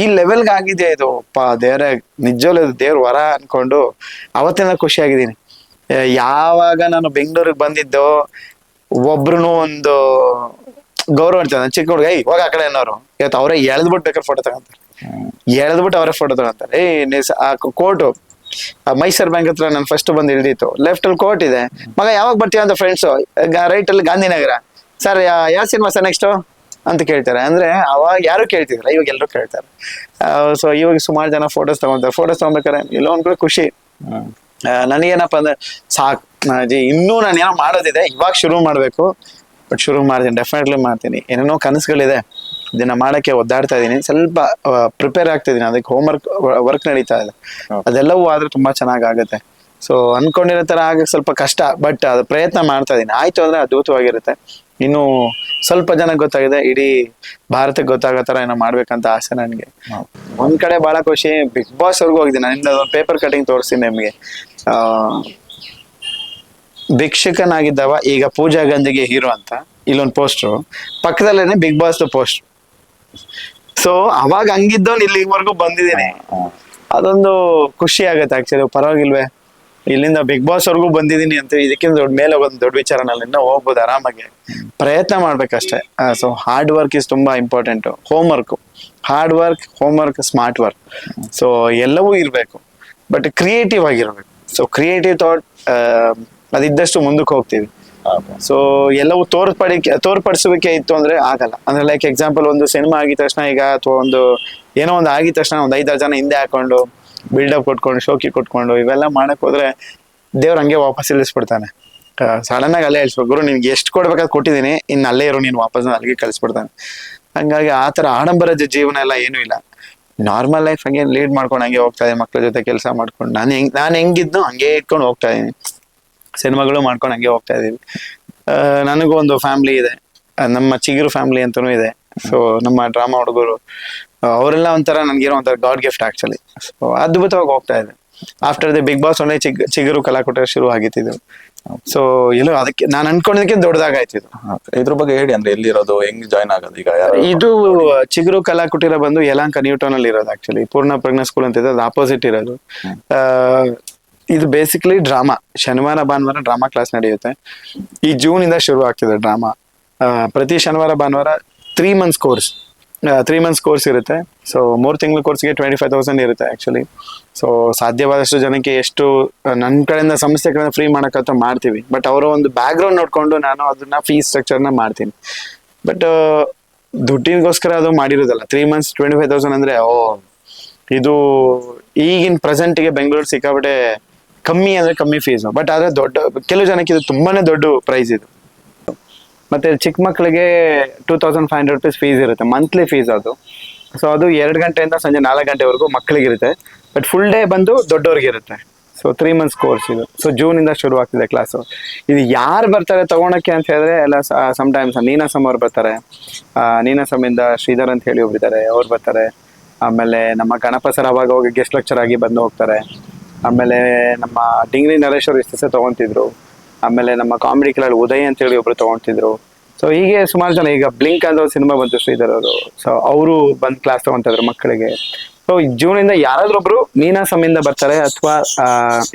ಈ ಲೆವೆಲ್ಗೆ ಆಗಿದೆ ಇದು. ಪಾ, ದೇವ್ರೆ ನಿಜವಲ್ಲ ದೇವ್ರ ವರ ಅನ್ಕೊಂಡು ಅವತ್ತಿನ ಖುಷಿಯಾಗಿದ್ದೀನಿ ಆಗಿದ್ದೀನಿ. ಯಾವಾಗ ನಾನು ಬೆಂಗಳೂರಿಗೆ ಬಂದಿದ್ದೋ ಒಬ್ರು ಒಂದು ಗೌರವ ಅಂತ ಚಿಕ್ಕ ಹುಡುಗ, ಏಯ್, ಹೋಗ ಆ ಕಡೆ ಅನ್ನೋರು. ಇವತ್ತು ಅವರೇ ಎಳೆದ್ಬಿಟ್ಟು ಬೇಕಾದ್ರೆ ಫೋಟೋ ತಗೊಂತಾರೆ. ಎಳೆದ್ಬಿಟ್ಟು ಅವರೇ ಫೋಟೋ ತಗೊಂತಾರೆ. ಏ ಆ ಕೋರ್ಟು ಮೈಸೂರು ಬ್ಯಾಂಕ್ ಹತ್ರ ನಾನು ಫಸ್ಟ್ ಬಂದು ಇಳ್ದಿತ್ತು ಲೆಫ್ಟ್ ಅಲ್ಲಿ ಕೋರ್ಟ್ ಇದೆ. ಮಗ, ಯಾವಾಗ ಬರ್ತೀವಿ ಅಂತ ಫ್ರೆಂಡ್ಸು ರೈಟ್ ಅಲ್ಲಿ ಗಾಂಧಿನಗರ. ಸರ್ ಯಾವ ಸಿನಿಮಾ ಸರ್ ನೆಕ್ಸ್ಟು ಅಂತ ಕೇಳ್ತಾರೆ. ಅಂದ್ರೆ ಅವಾಗ ಯಾರು ಕೇಳ್ತಿದ್ರ ಇವಾಗ ಎಲ್ಲರೂ ಕೇಳ್ತಾರೆ. ಸೊ ಇವಾಗ ಸುಮಾರು ಜನ ಫೋಟೋಸ್ ತಗೊಂತಾರೆ. ಫೋಟೋಸ್ ತಗೊಂಬೇಕಾರೆ ಎಲ್ಲೋ ಒಂದ್ ಕಡೆ ಖುಷಿ. ನನಗೇನಪ್ಪ ಅಂದ್ರೆ ಸಾಕ್. ಇನ್ನೂ ನಾನು ಏನೋ ಮಾಡೋದಿದೆ ಇವಾಗ ಶುರು ಮಾಡ್ಬೇಕು. ಬಟ್ ಶುರು ಮಾಡ್ತೀನಿ ಡೆಫಿನೆಟ್ಲಿ ಮಾಡ್ತೀನಿ. ಏನೇನೋ ಕನಸುಗಳಿದೆ ಇದನ್ನ ಮಾಡಕ್ಕೆ ಒದ್ದಾಡ್ತಾ ಇದೀನಿ. ಸ್ವಲ್ಪ ಪ್ರಿಪೇರ್ ಆಗ್ತಾ ಇದೀನಿ. ಅದಕ್ಕೆ ಹೋಮ್ ವರ್ಕ್ ವರ್ಕ್ ನಡೀತಾ ಇದೆ. ಅದೆಲ್ಲವೂ ಆದ್ರೆ ತುಂಬಾ ಚೆನ್ನಾಗ್ ಆಗುತ್ತೆ ಸೊ ಅನ್ಕೊಂಡಿರೋ ತರ ಆಗಕ್ಕೆ ಸ್ವಲ್ಪ ಕಷ್ಟ ಬಟ್ ಅದು ಪ್ರಯತ್ನ ಮಾಡ್ತಾ ಇದೀನಿ. ಆಯ್ತು ಅಂದ್ರೆ ಅದ್ಭುತವಾಗಿರುತ್ತೆ. ಇನ್ನು ಸ್ವಲ್ಪ ಜನ ಗೊತ್ತಾಗಿದೆ ಇಡೀ ಭಾರತಕ್ಕೆ ಗೊತ್ತಾಗೋ ತರ ಏನೋ ಮಾಡ್ಬೇಕಂತ ಆಸೆ ನನಗೆ. ಒಂದ್ ಕಡೆ ಬಹಳ ಖುಷಿ ಬಿಗ್ ಬಾಸ್ ವರ್ಗೂ ಹೋಗಿದ್ದೀನಿ ನಾನು ಇನ್ನೊಂದು ಪೇಪರ್ ಕಟಿಂಗ್ ತೋರಿಸ್ತೀನಿ ನಿಮ್ಗೆ. ಆ ಭಿಕ್ಷಕನಾಗಿದ್ದವ ಈಗ ಪೂಜಾ ಗಂಧಿಗೆ ಹೀರೋ ಅಂತ. ಇಲ್ಲೊಂದು ಪೋಸ್ಟ್ರು ಪಕ್ಕದಲ್ಲೇನೆ ಬಿಗ್ ಬಾಸ್ ಪೋಸ್ಟ್ ಸೊ ಅವಾಗ ಹಂಗಿದ್ದವನ್ ಇಲ್ಲಿವರೆಗೂ ಬಂದಿದ್ದೀನಿ. ಅದೊಂದು ಖುಷಿ ಆಗತ್ತೆ ಆಕ್ಚುಲಿ ಪರವಾಗಿಲ್ವೇ. ಇಲ್ಲಿಂದ ಬಿಗ್ ಬಾಸ್ ವರ್ಗೂ ಬಂದಿದ್ದೀನಿ ಅಂತ ಇದಕ್ಕಿಂತ ದೊಡ್ಡ ಮೇಲೆ ಹೋಗೋದು ದೊಡ್ಡ ವಿಚಾರ ನಾನು ಇನ್ನೂ ಹೋಗ್ಬೋದು ಆರಾಮಾಗಿ. ಪ್ರಯತ್ನ ಮಾಡ್ಬೇಕಷ್ಟೇ. ಸೊ ಹಾರ್ಡ್ ವರ್ಕ್ ಇಸ್ ತುಂಬಾ important home work hard work home work smart work so ಎಲ್ಲವೂ ಇರಬೇಕು. ಬಟ್ ಕ್ರಿಯೇಟಿವ್ ಆಗಿರ್ಬೇಕು. ಸೊ ಕ್ರಿಯೇಟಿವ್ ಥಾಟ್ ಅದಿದ್ದಷ್ಟು ಮುಂದಕ್ಕೆ ಹೋಗ್ತೀವಿ. ಸೊ ಎಲ್ಲವೂ ತೋರ್ಪಡಿ, ತೋರ್ಪಡಿಸುವಿಕೆ ಇತ್ತು ಅಂದ್ರೆ ಆಗಲ್ಲ. ಅಂದ್ರೆ ಲೈಕ್ ಎಕ್ಸಾಂಪಲ್ ಒಂದು ಸಿನಿಮಾ ಆಗಿದ ತಕ್ಷಣ ಈಗ ಅಥವಾ ಒಂದು ಏನೋ ಒಂದು ಆಗಿದ ತಕ್ಷಣ ಒಂದು ಐದಾರು ಜನ ಹಿಂದೆ ಹಾಕೊಂಡು ಬಿಲ್ಡಪ್ ಕೊಟ್ಕೊಂಡು ಶೋಕಿ ಕೊಟ್ಕೊಂಡು, ಇವೆಲ್ಲ ಮಾಡಕ್ ಹೋದ್ರೆ ದೇವ್ರು ಹಂಗೆ ವಾಪಸ್ ಇಳಿಸ್ಬಿಡ್ತಾನೆ. ಸಡನ್ ಆಗಿ ಅಲ್ಲೇ ಇಳಿಸ್ಬೇಕು. ಗುರು, ನಿನ್ಗೆ ಎಷ್ಟು ಕೊಡ್ಬೇಕಾದ್ ಕೊಟ್ಟಿದ್ದೀನಿ ಇನ್ನು ಅಲ್ಲೇ ಇರೋ, ನೀನು ವಾಪಸ್ ಅಲ್ಲಿಗೆ ಕಳಿಸ್ಬಿಡ್ತಾನೆ. ಹಂಗಾಗಿ ಆ ತರ ಆಡಂಬರದ ಜೀವನ ಎಲ್ಲ ಏನೂ ಇಲ್ಲ. ನಾರ್ಮಲ್ ಲೈಫ್ ಹಂಗೆ ಲೀಡ್ ಮಾಡ್ಕೊಂಡು ಹಂಗೆ ಹೋಗ್ತಾ ಇದ್ದೀನಿ, ಮಕ್ಳ ಜೊತೆ ಕೆಲಸ ಮಾಡ್ಕೊಂಡು. ನಾನು ಹೆಂಗ್ ನಾನು ಹೆಂಗಿದ್ನೋ ಹಂಗೆ ಇಟ್ಕೊಂಡು ಹೋಗ್ತಾ ಇದ್ದೀನಿ. ಸಿನಿಮಾಗಳು ಮಾಡ್ಕೊಂಡು ಹಂಗೆ ಹೋಗ್ತಾ ಇದೀವಿ ನನಗೂ ಒಂದು ಫ್ಯಾಮಿಲಿ ಇದೆ. ನಮ್ಮ ಚಿಗಿರು ಫ್ಯಾಮಿಲಿ ಅಂತನೂ ಇದೆ. ಸೊ ನಮ್ಮ ಡ್ರಾಮಾ ಹುಡುಗರು ಅವರೆಲ್ಲ ಒಂಥರ ಇರೋ ಒಂಥರ ಗಾಡ್ ಗಿಫ್ಟ್ ಆಕ್ಚುಲಿ ಸೊ ಅದ್ಭುತವಾಗಿ ಹೋಗ್ತಾ ಇದೆ. ಆಫ್ಟರ್ ದಿ ಬಿಗ್ ಬಾಸ್ ಒಳ್ಳೆ ಚಿಗ್ ಚಿಗುರು ಕಲಾಕುಟ ಶುರು ಆಗಿತ್ತಿದ್ರು ಸೊ ಎಲ್ಲೋ ಅದಕ್ಕೆ ನಾನು ಅನ್ಕೊಂಡಿದ್ದಕ್ಕೆ ದೊಡ್ಡದಾಗಾಯ್ತು ಇದು. ಇದ್ರ ಬಗ್ಗೆ ಹೇಳಿ ಅಂದ್ರೆ ಎಲ್ಲಿರೋದು ಹೆಂಗ್ ಜಾಯ್ನ್ ಆಗೋದು ಈಗ ಇದು ಚಿಗುರು ಕಲಾ ಕುಟೀರ ಬಂದು ಯಲಾಂಕ ನ್ಯೂಟನ್ ಅಲ್ಲಿ ಇರೋದು ಆಕ್ಚುಲಿ ಪೂರ್ಣ ಪ್ರಜ್ಞಾ ಸ್ಕೂಲ್ ಅಂತ ಇದೆ ಅದು ಆಪೋಸಿಟ್ ಇರೋದು. ಇದು ಬೇಸಿಕಲಿ ಡ್ರಾಮಾ ಶನಿವಾರ ಭಾನುವಾರ ಡ್ರಾಮಾ ಕ್ಲಾಸ್ ನಡೆಯುತ್ತೆ. ಈ ಜೂನ್ ಇಂದ ಶುರು ಆಗ್ತಿದೆ ಡ್ರಾಮಾ ಪ್ರತಿ ಶನಿವಾರ ಭಾನುವಾರ three months course three months course ಇರುತ್ತೆ. ಸೊ ಮೂರು ತಿಂಗಳ ಕೋರ್ಸ್ಗೆ ಟ್ವೆಂಟಿ ಫೈವ್ ತೌಸಂಡ್ ಇರುತ್ತೆ ಆ್ಯಕ್ಚುಲಿ ಸೊ ಸಾಧ್ಯವಾದಷ್ಟು ಜನಕ್ಕೆ ಎಷ್ಟು ನನ್ನ ಕಡೆಯಿಂದ ಸಂಸ್ಥೆಗಳನ್ನ ಫ್ರೀ ಮಾಡೋಕ್ಕಂತ ಮಾಡ್ತೀವಿ. ಬಟ್ ಅವರ ಒಂದು ಬ್ಯಾಕ್ಗ್ರೌಂಡ್ ನೋಡಿಕೊಂಡು ನಾನು ಅದನ್ನ ಫೀಸ್ ಸ್ಟ್ರಕ್ಚರ್ನ ಮಾಡ್ತೀನಿ. ಬಟ್ ದುಡ್ಡಿಗೋಸ್ಕರ ಅದು ಮಾಡಿರೋದಲ್ಲ. Three months twenty five thousand ಅಂದ್ರೆ, ಓ, ಇದು ಈಗಿನ ಪ್ರೆಸೆಂಟ್ಗೆ ಬೆಂಗಳೂರು ಸಿಕ್ಕಾಪಟ್ಟೆ ಕಮ್ಮಿ ಅಂದರೆ ಕಮ್ಮಿ ಫೀಸ್ ಬಟ್ ಆದರೆ ದೊಡ್ಡ, ಕೆಲವು ಜನಕ್ಕೆ ಇದು ತುಂಬಾನೇ ದೊಡ್ಡ ಪ್ರೈಸ್ ಇದು. ಮತ್ತೆ ಚಿಕ್ಕ ಮಕ್ಕಳಿಗೆ two thousand five hundred rupees fees ಇರುತ್ತೆ ಮಂತ್ಲಿ ಫೀಸ್ ಅದು. ಸೊ ಅದು ಎರಡು ಗಂಟೆಯಿಂದ ಸಂಜೆ ನಾಲ್ಕು ಗಂಟೆವರೆಗೂ ಮಕ್ಕಳಿಗಿರುತ್ತೆ. ಬಟ್ ಫುಲ್ ಡೇ ಬಂದು ದೊಡ್ಡವ್ರಿಗೆ ಇರುತ್ತೆ. ಸೊ ತ್ರೀ ಮಂತ್ಸ್ ಕೋರ್ಸ್ ಇದು. ಸೊ ಜೂನಿಂದ ಶುರು ಆಗ್ತಿದೆ ಕ್ಲಾಸು ಇದು ಯಾರು ಬರ್ತಾರೆ ತಗೊಳಕ್ಕೆ ಅಂತ ಹೇಳಿದ್ರೆ, ಎಲ್ಲ ಸಮಟೈಮ್ಸ್ ನೀನಾಸಮ್ ಅವ್ರು ಬರ್ತಾರೆ. ನೀನಾಸಮ್ ಇಂದ ಶ್ರೀಧರ್ ಅಂತ ಹೇಳಿ ಒಬ್ಬರಿದ್ದಾರೆ ಅವ್ರು ಬರ್ತಾರೆ. ಆಮೇಲೆ ನಮ್ಮ ಗಣಪ ಸರ್ ಅವಾಗ ಹೋಗಿ ಗೆಸ್ಟ್ ಲೆಕ್ಚರ್ ಆಗಿ ಬಂದು ಹೋಗ್ತಾರೆ. ಆಮೇಲೆ ನಮ್ಮ ಡಿಂಗ್ರಿ ನರೇಶ್ ಅವರು ಇಷ್ಟು ಆಮೇಲೆ ನಮ್ಮ ಕಾಮಿಡಿ ಕಲರ್ ಉದಯ್ ಅಂತ ಹೇಳಿ ಒಬ್ರು ತಗೊಂತಿದ್ರು. ಸೊ ಹೀಗೆ ಸುಮಾರು ಜನ ಈಗ ಬ್ಲಿಂಕ್ ಅಂತ ಸಿನಿಮಾ ಬಂತು ಶ್ರೀಧರ್ ಅವರು. ಸೊ ಅವರು ಬಂದು ಕ್ಲಾಸ್ ತಗೊಂತಿದ್ರು ಮಕ್ಕಳಿಗೆ. ಸೊ ಇಂದ ಯಾರಾದ್ರೂ ಒಬ್ರು ನೀನಾಸಮಿಂದ ಬರ್ತಾರೆ ಅಥವಾ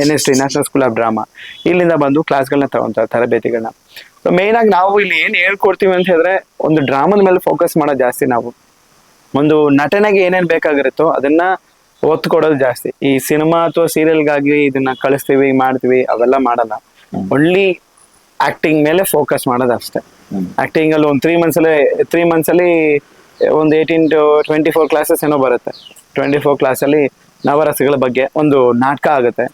N S D national school of drama ಇಲ್ಲಿಂದ ಬಂದು ಕ್ಲಾಸ್ಗಳನ್ನ ತಗೊಂತಾರೆ ತರಬೇತಿಗಳನ್ನ ಸೊ ಮೇನ್ ಆಗಿ ನಾವು ಇಲ್ಲಿ ಏನ್ ಹೇಳ್ಕೊಡ್ತೀವಿ ಅಂತ ಹೇಳಿದ್ರೆ ಒಂದು ಡ್ರಾಮದ ಮೇಲೆ ಫೋಕಸ್ ಮಾಡೋದು ಜಾಸ್ತಿ ನಾವು. ಒಂದು ನಟನೆಗೆ ಏನೇನ್ ಬೇಕಾಗಿರುತ್ತೋ ಅದನ್ನ ಒತ್ತು ಕೊಡೋದು ಜಾಸ್ತಿ. ಈ ಸಿನಿಮಾ ಅಥವಾ ಸೀರಿಯಲ್ಗಾಗಿ ಇದನ್ನ ಕಳಿಸ್ತೀವಿ, ಮಾಡ್ತೀವಿ, ಅವೆಲ್ಲ ಮಾಡಲ್ಲ. ಒಳ್ಳಿ ಆಕ್ಟಿಂಗ್ ಮೇಲೆ ಫೋಕಸ್ ಮಾಡೋದು ಅಷ್ಟೇ ಆಕ್ಟಿಂಗ್ ಅಲ್ಲಿ ಒಂದು ತ್ರೀ ಮಂತ್ಸ್ ಅಲ್ಲಿ ತ್ರೀ ಮಂತ್ಸ್ ಅಲ್ಲಿ ಒಂದು eighteen to twenty four classes ಏನೋ ಬರುತ್ತೆ. ಟ್ವೆಂಟಿ ಫೋರ್ ಕ್ಲಾಸಲ್ಲಿ ನವರಸಗಳ ಬಗ್ಗೆ ಒಂದು ನಾಟಕ ಆಗುತ್ತೆ.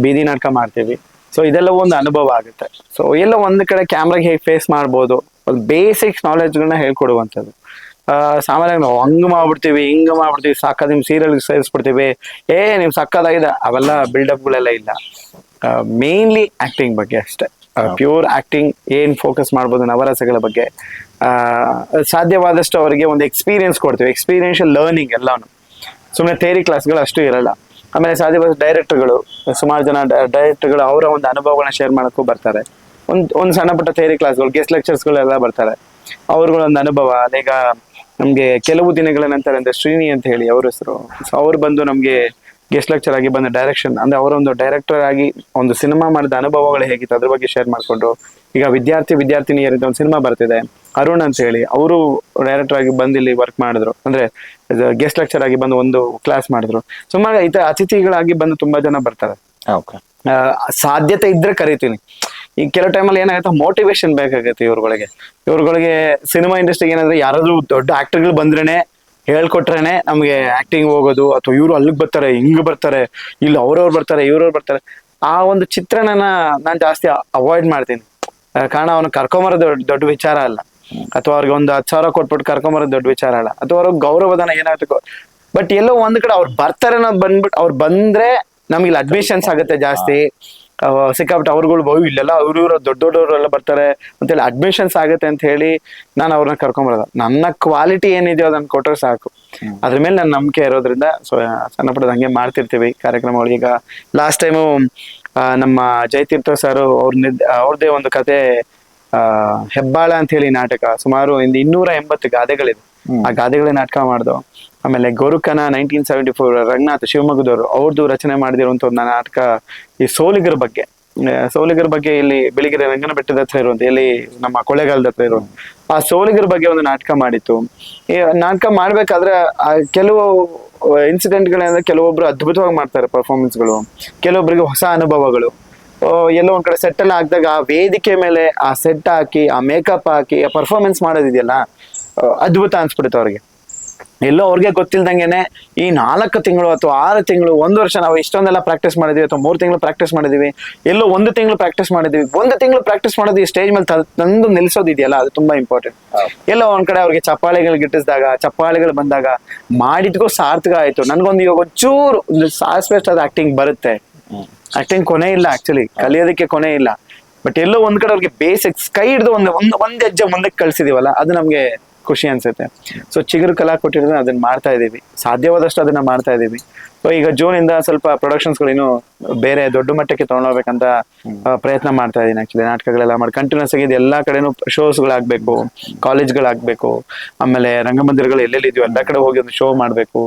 ಬೀದಿ ನಾಟಕ ಮಾಡ್ತೀವಿ. ಸೊ ಇದೆಲ್ಲ ಒಂದು ಅನುಭವ ಆಗುತ್ತೆ. ಸೊ ಎಲ್ಲ ಒಂದು ಕಡೆ ಕ್ಯಾಮ್ರಾಗೆ ಹೇಗೆ ಫೇಸ್ ಮಾಡ್ಬೋದು ಒಂದು ಬೇಸಿಕ್ಸ್ ನಾಲೆಜ್ಗಳನ್ನ ಹೇಳ್ಕೊಡುವಂಥದ್ದು. ಆ, ಸಾಮಾನ್ಯವಾಗಿ ನಾವು ಹಂಗೆ ಮಾಡ್ಬಿಡ್ತೀವಿ ಹಿಂಗ್ ಮಾಡ್ಬಿಡ್ತೀವಿ ಸಾಕ ನಿಮ್ಮ ಸೀರಿಯಲ್ ಸೇರಿಸ್ಬಿಡ್ತೀವಿ. ಏ ನೀವು ಸಕ್ಕದಾಗಿದೆ ಅವೆಲ್ಲ ಬಿಲ್ಡಪ್ಗಳೆಲ್ಲ ಇಲ್ಲ. ಮೇನ್ಲಿ ಆಕ್ಟಿಂಗ್ ಬಗ್ಗೆ ಅಷ್ಟೇ. ಪ್ಯೂರ್ ಆಕ್ಟಿಂಗ್ ಏನ್ ಫೋಕಸ್ ಮಾಡ್ಬೋದು ನವರಸಗಳ ಬಗ್ಗೆ ಆ, ಸಾಧ್ಯವಾದಷ್ಟು ಅವರಿಗೆ ಒಂದು ಎಕ್ಸ್ಪೀರಿಯನ್ಸ್ ಕೊಡ್ತೀವಿ. ಎಕ್ಸ್ಪೀರಿಯನ್ಷಿಯಲ್ ಲರ್ನಿಂಗ್ ಎಲ್ಲಾನು. ಸುಮ್ಮನೆ ಥೇರಿ ಕ್ಲಾಸ್ಗಳು ಅಷ್ಟು ಇರಲ್ಲ. ಆಮೇಲೆ ಸಾಧ್ಯವಾದ ಡೈರೆಕ್ಟರ್ಗಳು ಸುಮಾರು ಜನ ಡೈರೆಕ್ಟರ್ಗಳು ಅವರ ಒಂದು ಅನುಭವಗಳನ್ನ ಶೇರ್ ಮಾಡೋಕ್ಕೂ ಬರ್ತಾರೆ. ಒಂದು ಒಂದು ಸಣ್ಣ ಪುಟ್ಟ ಥೇರಿ ಕ್ಲಾಸ್ಗಳು ಗೆಸ್ಟ್ ಲೆಕ್ಚರ್ಸ್ಗಳೆಲ್ಲ ಬರ್ತಾರೆ. ಅವ್ರಗಳೊಂದು ಅನುಭವ ಈಗ ನಮಗೆ ಕೆಲವು ದಿನಗಳ ನಂತರ ಅಂದ್ರೆ ಶ್ರೀನಿ ಅಂತ ಹೇಳಿ ಅವ್ರ ಹೆಸರು. ಸೊ ಅವ್ರು ಬಂದು ನಮಗೆ ಗೆಸ್ಟ್ ಲೆಕ್ಚರ್ ಆಗಿ ಬಂದ ಡೈರೆಕ್ಷನ್ ಅಂದ್ರೆ ಅವರೊಂದು ಡೈರೆಕ್ಟರ್ ಆಗಿ ಒಂದು ಸಿನಿಮಾ ಮಾಡಿದ ಅನುಭವಗಳು ಹೇಗಿತ್ತು? ಅದ್ರ ಬಗ್ಗೆ ಶೇರ್ ಮಾಡಿಕೊಂಡು ಈಗ ವಿದ್ಯಾರ್ಥಿ ವಿದ್ಯಾರ್ಥಿನಿಯರಿಂದ ಒಂದು ಸಿನಿಮಾ ಬರ್ತಿದೆ. ಅರುಣ್ ಅಂತ ಹೇಳಿ ಅವರು ಡೈರೆಕ್ಟರ್ ಆಗಿ ಬಂದು ಇಲ್ಲಿ ವರ್ಕ್ ಮಾಡಿದ್ರು. ಅಂದ್ರೆ ಗೆಸ್ಟ್ ಲೆಕ್ಚರ್ ಆಗಿ ಬಂದು ಒಂದು ಕ್ಲಾಸ್ ಮಾಡಿದ್ರು. ಸುಮಾರು ಈ ಅತಿಥಿಗಳಾಗಿ ಬಂದು ತುಂಬಾ ಜನ ಬರ್ತಾರೆ. ಸಾಧ್ಯತೆ ಇದ್ರೆ ಕರಿತೀನಿ. ಈ ಕೆಲವು ಟೈಮಲ್ಲಿ ಏನಾಗುತ್ತೆ ಮೋಟಿವೇಶನ್ ಬೇಕಾಗುತ್ತೆ ಇವ್ರುಗಳಿಗೆ. ಇವ್ರುಗಳಿಗೆ ಸಿನಿಮಾ ಇಂಡಸ್ಟ್ರಿಗೆ ಏನಂದ್ರೆ ಯಾರಾದ್ರೂ ದೊಡ್ಡ ಆಕ್ಟರ್ಗಳು ಬಂದ್ರೇನೆ ಹೇಳ್ಕೊಟ್ರೇನೆ ನಮಗೆ ಆಕ್ಟಿಂಗ್ ಹೋಗೋದು, ಅಥವಾ ಇವ್ರು ಅಲ್ಲಿಗೆ ಬರ್ತಾರೆ, ಹಿಂಗ್ ಬರ್ತಾರೆ, ಇಲ್ಲಿ ಅವ್ರವ್ರು ಬರ್ತಾರೆ, ಇವ್ರವ್ರು ಬರ್ತಾರೆ. ಆ ಒಂದು ಚಿತ್ರಣನ ನಾನು ಜಾಸ್ತಿ ಅವಾಯ್ಡ್ ಮಾಡ್ತೀನಿ. ಕಾರಣ ಅವನು ಕರ್ಕೊಂಬರೋದು ದೊಡ್ಡ ದೊಡ್ಡ ವಿಚಾರ ಅಲ್ಲ. ಅಥವಾ ಅವ್ರಿಗೆ ಒಂದು ಹತ್ತು ಸಾವಿರ ಕೊಟ್ಬಿಟ್ಟು ಕರ್ಕೊಂಬರೋದು ದೊಡ್ಡ ವಿಚಾರ ಅಲ್ಲ. ಅಥವಾ ಅವ್ರಿಗೆ ಗೌರವಧನ ಏನಾಗುತ್ತೆ ಬಟ್ ಎಲ್ಲೋ ಒಂದ್ ಕಡೆ ಅವ್ರು ಬರ್ತಾರೆ ಅನ್ನೋದು ಬಂದ್ಬಿಟ್ಟು ಅವ್ರು ಬಂದ್ರೆ ನಮ್ಗೆ ಇಲ್ಲಿ ಅಡ್ಮಿಷನ್ಸ್ ಆಗುತ್ತೆ ಜಾಸ್ತಿ. ಅಹ್ ಸಿಕ್ಕಾಬಿಟ್ಟು ಅವ್ರುಗಳು ಬಹು ಇಲ್ಲೆಲ್ಲ ಅವ್ರ ಇವ್ರು ದೊಡ್ಡ ದೊಡ್ಡವರೆಲ್ಲ ಬರ್ತಾರೆ ಅಂತೇಳಿ ಅಡ್ಮಿಷನ್ಸ್ ಆಗುತ್ತೆ ಅಂತ ಹೇಳಿ ನಾನು ಅವ್ರನ್ನ ಕರ್ಕೊಂಬರೋದು. ನನ್ನ ಕ್ವಾಲಿಟಿ ಏನಿದೆಯೋ ಅದನ್ನ ಕೊಟ್ಟರೆ ಸಾಕು. ಅದ್ರ ಮೇಲೆ ನನ್ನ ನಂಬಿಕೆ ಇರೋದ್ರಿಂದ ಸೊ ಸಣ್ಣ ಪುಟ್ಟದ ಹಂಗೆ ಮಾಡ್ತಿರ್ತೀವಿ ಕಾರ್ಯಕ್ರಮಗಳು. ಈಗ ಲಾಸ್ಟ್ ಟೈಮು ನಮ್ಮ ಜಯತೀರ್ಥ ಸರ್ ಅವ್ರ ನಿದ್ ಅವ್ರದ್ದೇ ಒಂದು ಕತೆ ಆ ಹೆಬ್ಬಾಳ ಅಂತ ಹೇಳಿ ನಾಟಕ. ಸುಮಾರು ಒಂದು ಇನ್ನೂರ ಎಂಬತ್ತು ಗಾದೆಗಳಿದೆ. ಆ ಗಾದೆಗಳ ನಾಟಕ ಮಾಡ್ದು ಆಮೇಲೆ Gorukana nineteen seventy four Ranganath ಶಿವಮೊಗ್ಗದವರು ಅವ್ರದ್ದು ರಚನೆ ಮಾಡಿದಿರುವಂತ ಒಂದು ನಾಟಕ ಈ ಸೋಲಿಗರ ಬಗ್ಗೆ. ಸೋಲಿಗರ ಬಗ್ಗೆ ಇಲ್ಲಿ ಬೆಳಿಗ್ಗೆ ರಂಗನ ಬೆಟ್ಟದ ಹತ್ರ ಇರುವಂತ, ಇಲ್ಲಿ ನಮ್ಮ ಕೊಳ್ಳೇಗಾಲದ ಹತ್ರ ಇರುವಂತ. ಆ ಸೋಲಿಗರ ಬಗ್ಗೆ ಒಂದು ನಾಟಕ ಮಾಡಿತ್ತು. ಈ ನಾಟಕ ಮಾಡ್ಬೇಕಾದ್ರೆ ಕೆಲವು ಇನ್ಸಿಡೆಂಟ್ಗಳಂದ್ರೆ ಕೆಲವೊಬ್ರು ಅದ್ಭುತವಾಗಿ ಮಾಡ್ತಾರೆ ಪರ್ಫಾರ್ಮೆನ್ಸ್ಗಳು ಕೆಲವೊಬ್ಬರಿಗೆ ಹೊಸ ಅನುಭವಗಳು. ಎಲ್ಲೋ ಒಂದ್ ಕಡೆ ಸೆಟ್ ಎಲ್ಲ ಹಾಕಿದಾಗ ಆ ವೇದಿಕೆ ಮೇಲೆ ಆ ಸೆಟ್ ಹಾಕಿ, ಆ ಮೇಕಪ್ ಹಾಕಿ, ಆ ಪರ್ಫಾರ್ಮೆನ್ಸ್ ಮಾಡೋದಿದೆಯಲ್ಲ ಅದ್ಭುತ ಅನ್ಸ್ಬಿಡುತ್ತೆ ಅವ್ರಿಗೆ. ಎಲ್ಲೋ ಅವ್ರಿಗೆ ಗೊತ್ತಿಲ್ದಂಗೆನೆ ಈ ನಾಲ್ಕು ತಿಂಗಳು ಅಥವಾ ಆರು ತಿಂಗಳು ಒಂದು ವರ್ಷ ನಾವು ಇಷ್ಟೊಂದೆಲ್ಲ ಪ್ರಾಕ್ಟೀಸ್ ಮಾಡಿದ್ವಿ ಅಥವಾ ಮೂರು ತಿಂಗಳು ಪ್ರಾಕ್ಟೀಸ್ ಮಾಡಿದ್ವಿ ಎಲ್ಲೋ ಒಂದು ತಿಂಗಳು ಪ್ರಾಕ್ಟೀಸ್ ಮಾಡಿದ್ವಿ. ಒಂದು ತಿಂಗಳು ಪ್ರಾಕ್ಟೀಸ್ ಮಾಡೋದು ಈ ಸ್ಟೇಜ್ ಮೇಲೆ ತಂದು ನಿಲ್ಸೋದಿದೆಯಲ್ಲ ಅದು ತುಂಬಾ ಇಂಪಾರ್ಟೆಂಟ್ ಎಲ್ಲೋ ಒಂದ್ ಕಡೆ ಅವ್ರಿಗೆ ಚಪ್ಪಾಳೆಗಳು ಗಿಟ್ಟಿಸಿದಾಗ ಚಪ್ಪಾಳೆಗಳು ಬಂದಾಗ ಮಾಡಿದ್ಗೂ ಸಾರ್ಥಕ ಆಯ್ತು. ನನ್ಗೊಂದು ಇವಾಗ ಒಂಚೂರು ಒಂದು ಸಾಸ್ಪೆಸ್ಟ್ ಅದು ಆಕ್ಟಿಂಗ್ ಬರುತ್ತೆ. ಆಕ್ಟಿಂಗ್ ಕೊನೆ ಇಲ್ಲ ಆಕ್ಚುಲಿ ಕಲಿಯೋದಕ್ಕೆ ಕೊನೆ ಇಲ್ಲ. ಬಟ್ ಎಲ್ಲೋ ಒಂದ್ ಕಡೆ ಅವ್ರಿಗೆ ಬೇಸಿಕ್ಸ್ ಕೈ ಹಿಡಿದು ಒಂದು ಒಂದು ಒಂದ್ ಹೆಜ್ಜೆ ಮುಂದಕ್ಕೆ ಕಳ್ಸಿದೀವಲ್ಲ ಅದು ನಮ್ಗೆ ಖುಷಿ ಅನ್ಸುತ್ತೆ. ಸೊ ಚಿಗುರು ಕಲಾ ಕೊಟ್ಟಿರೋದನ್ನ ಅದನ್ನ ಮಾಡ್ತಾ ಇದೀವಿ. ಸಾಧ್ಯವಾದಷ್ಟು ಅದನ್ನ ಮಾಡ್ತಾ ಇದೀವಿ. ಸೊ ಈಗ ಜೂನ್ ಇಂದ ಸ್ವಲ್ಪ ಪ್ರೊಡಕ್ಷನ್ಸ್ಗಳು ಇನ್ನು ಬೇರೆ ದೊಡ್ಡ ಮಟ್ಟಕ್ಕೆ ತಗೊಂಡೋಗ್ಬೇಕಂತ ಪ್ರಯತ್ನ ಮಾಡ್ತಾ ಇದೀನಿ ಆಕ್ಚುಲಿ ನಾಟಕಗಳೆಲ್ಲ ಮಾಡಿ ಕಂಟಿನ್ಯೂಸ್ ಆಗಿ ಇದು ಎಲ್ಲಾ ಕಡೆನೂ ಶೋಸ್ಗಳಾಗ್ಬೇಕು ಕಾಲೇಜ್ಗಳಾಗ್ಬೇಕು ಆಮೇಲೆ ರಂಗಮಂದಿರಗಳು ಎಲ್ಲೆಲ್ಲಿ ಇದೆಯೋ ಎಲ್ಲ ಕಡೆ ಹೋಗಿ ಒಂದು ಶೋ ಮಾಡ್ಬೇಕು.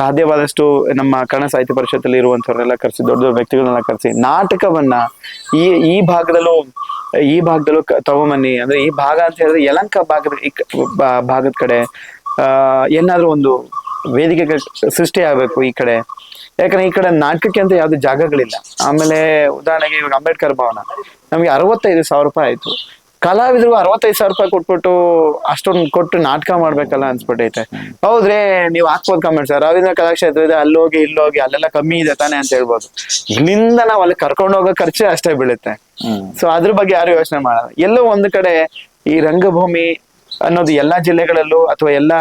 ಸಾಧ್ಯವಾದಷ್ಟು ನಮ್ಮ ಕನ್ನಡ ಸಾಹಿತ್ಯ ಪರಿಷತ್ತಲ್ಲಿ ಇರುವಂತವ್ರನ್ನೆಲ್ಲ ಕರೆಸಿ ದೊಡ್ಡ ದೊಡ್ಡ ವ್ಯಕ್ತಿಗಳನ್ನೆಲ್ಲ ಕರೆಸಿ ನಾಟಕವನ್ನ ಈ ಈ ಭಾಗದಲ್ಲೂ ಈ ಭಾಗದಲ್ಲೂ ತಗೊಂಬನ್ನಿ. ಅಂದ್ರೆ ಈ ಭಾಗ ಅಂತ ಹೇಳಿದ್ರೆ ಯಲಂಕ ಭಾಗದ ಭಾಗದ ಕಡೆ ಏನಾದ್ರೂ ಒಂದು ವೇದಿಕೆ ಸೃಷ್ಟಿ ಆಗ್ಬೇಕು ಈ ಕಡೆ. ಯಾಕಂದ್ರೆ ಈ ಕಡೆ ನಾಟಕಕ್ಕೆ ಅಂತ ಯಾವ್ದು ಜಾಗಗಳಿಲ್ಲ. ಆಮೇಲೆ ಉದಾಹರಣೆಗೆ ಇವಾಗ ಅಂಬೇಡ್ಕರ್ ಭವನ. ನಮ್ಗೆ ಅರವತ್ತೈದು ಸಾವಿರ ರೂಪಾಯಿ ಆಯ್ತು. ಕಲಾವಿದ್ರು ಅರವತ್ತೈದು ಸಾವಿರ ರೂಪಾಯಿ ಕೊಟ್ಬಿಟ್ಟು ಅಷ್ಟೊಂದು ಕೊಟ್ಟು ನಾಟಕ ಮಾಡ್ಬೇಕಲ್ಲ ಅನ್ಸ್ಬಿಟ್ಟೈತೆ. ಹೌದ್ರೆ ನೀವು ಹಾಕ್ಬೋದು ಕಮೆಂಟ್ ಸರ್. ರವೀಂದ್ರ ಕಲಾಕ್ಷೇತ್ರ ಇದೆ ಅಲ್ಲೋಗಿ ಇಲ್ಲೋಗಿ ಅಲ್ಲೆಲ್ಲ ಕಮ್ಮಿ ಇದೆ ತಾನೆ ಅಂತ ಹೇಳ್ಬೋದು. ಇಲ್ಲಿಂದ ನಾವು ಅಲ್ಲಿ ಕರ್ಕೊಂಡು ಹೋಗೋ ಖರ್ಚು ಅಷ್ಟೇ ಬೀಳುತ್ತೆ. ಸೊ ಅದ್ರ ಬಗ್ಗೆ ಯಾರು ಯೋಚನೆ ಮಾಡಲ್ಲ. ಎಲ್ಲೋ ಒಂದು ಕಡೆ ಈ ರಂಗಭೂಮಿ ಅನ್ನೋದು ಎಲ್ಲಾ ಜಿಲ್ಲೆಗಳಲ್ಲೂ ಅಥವಾ ಎಲ್ಲಾ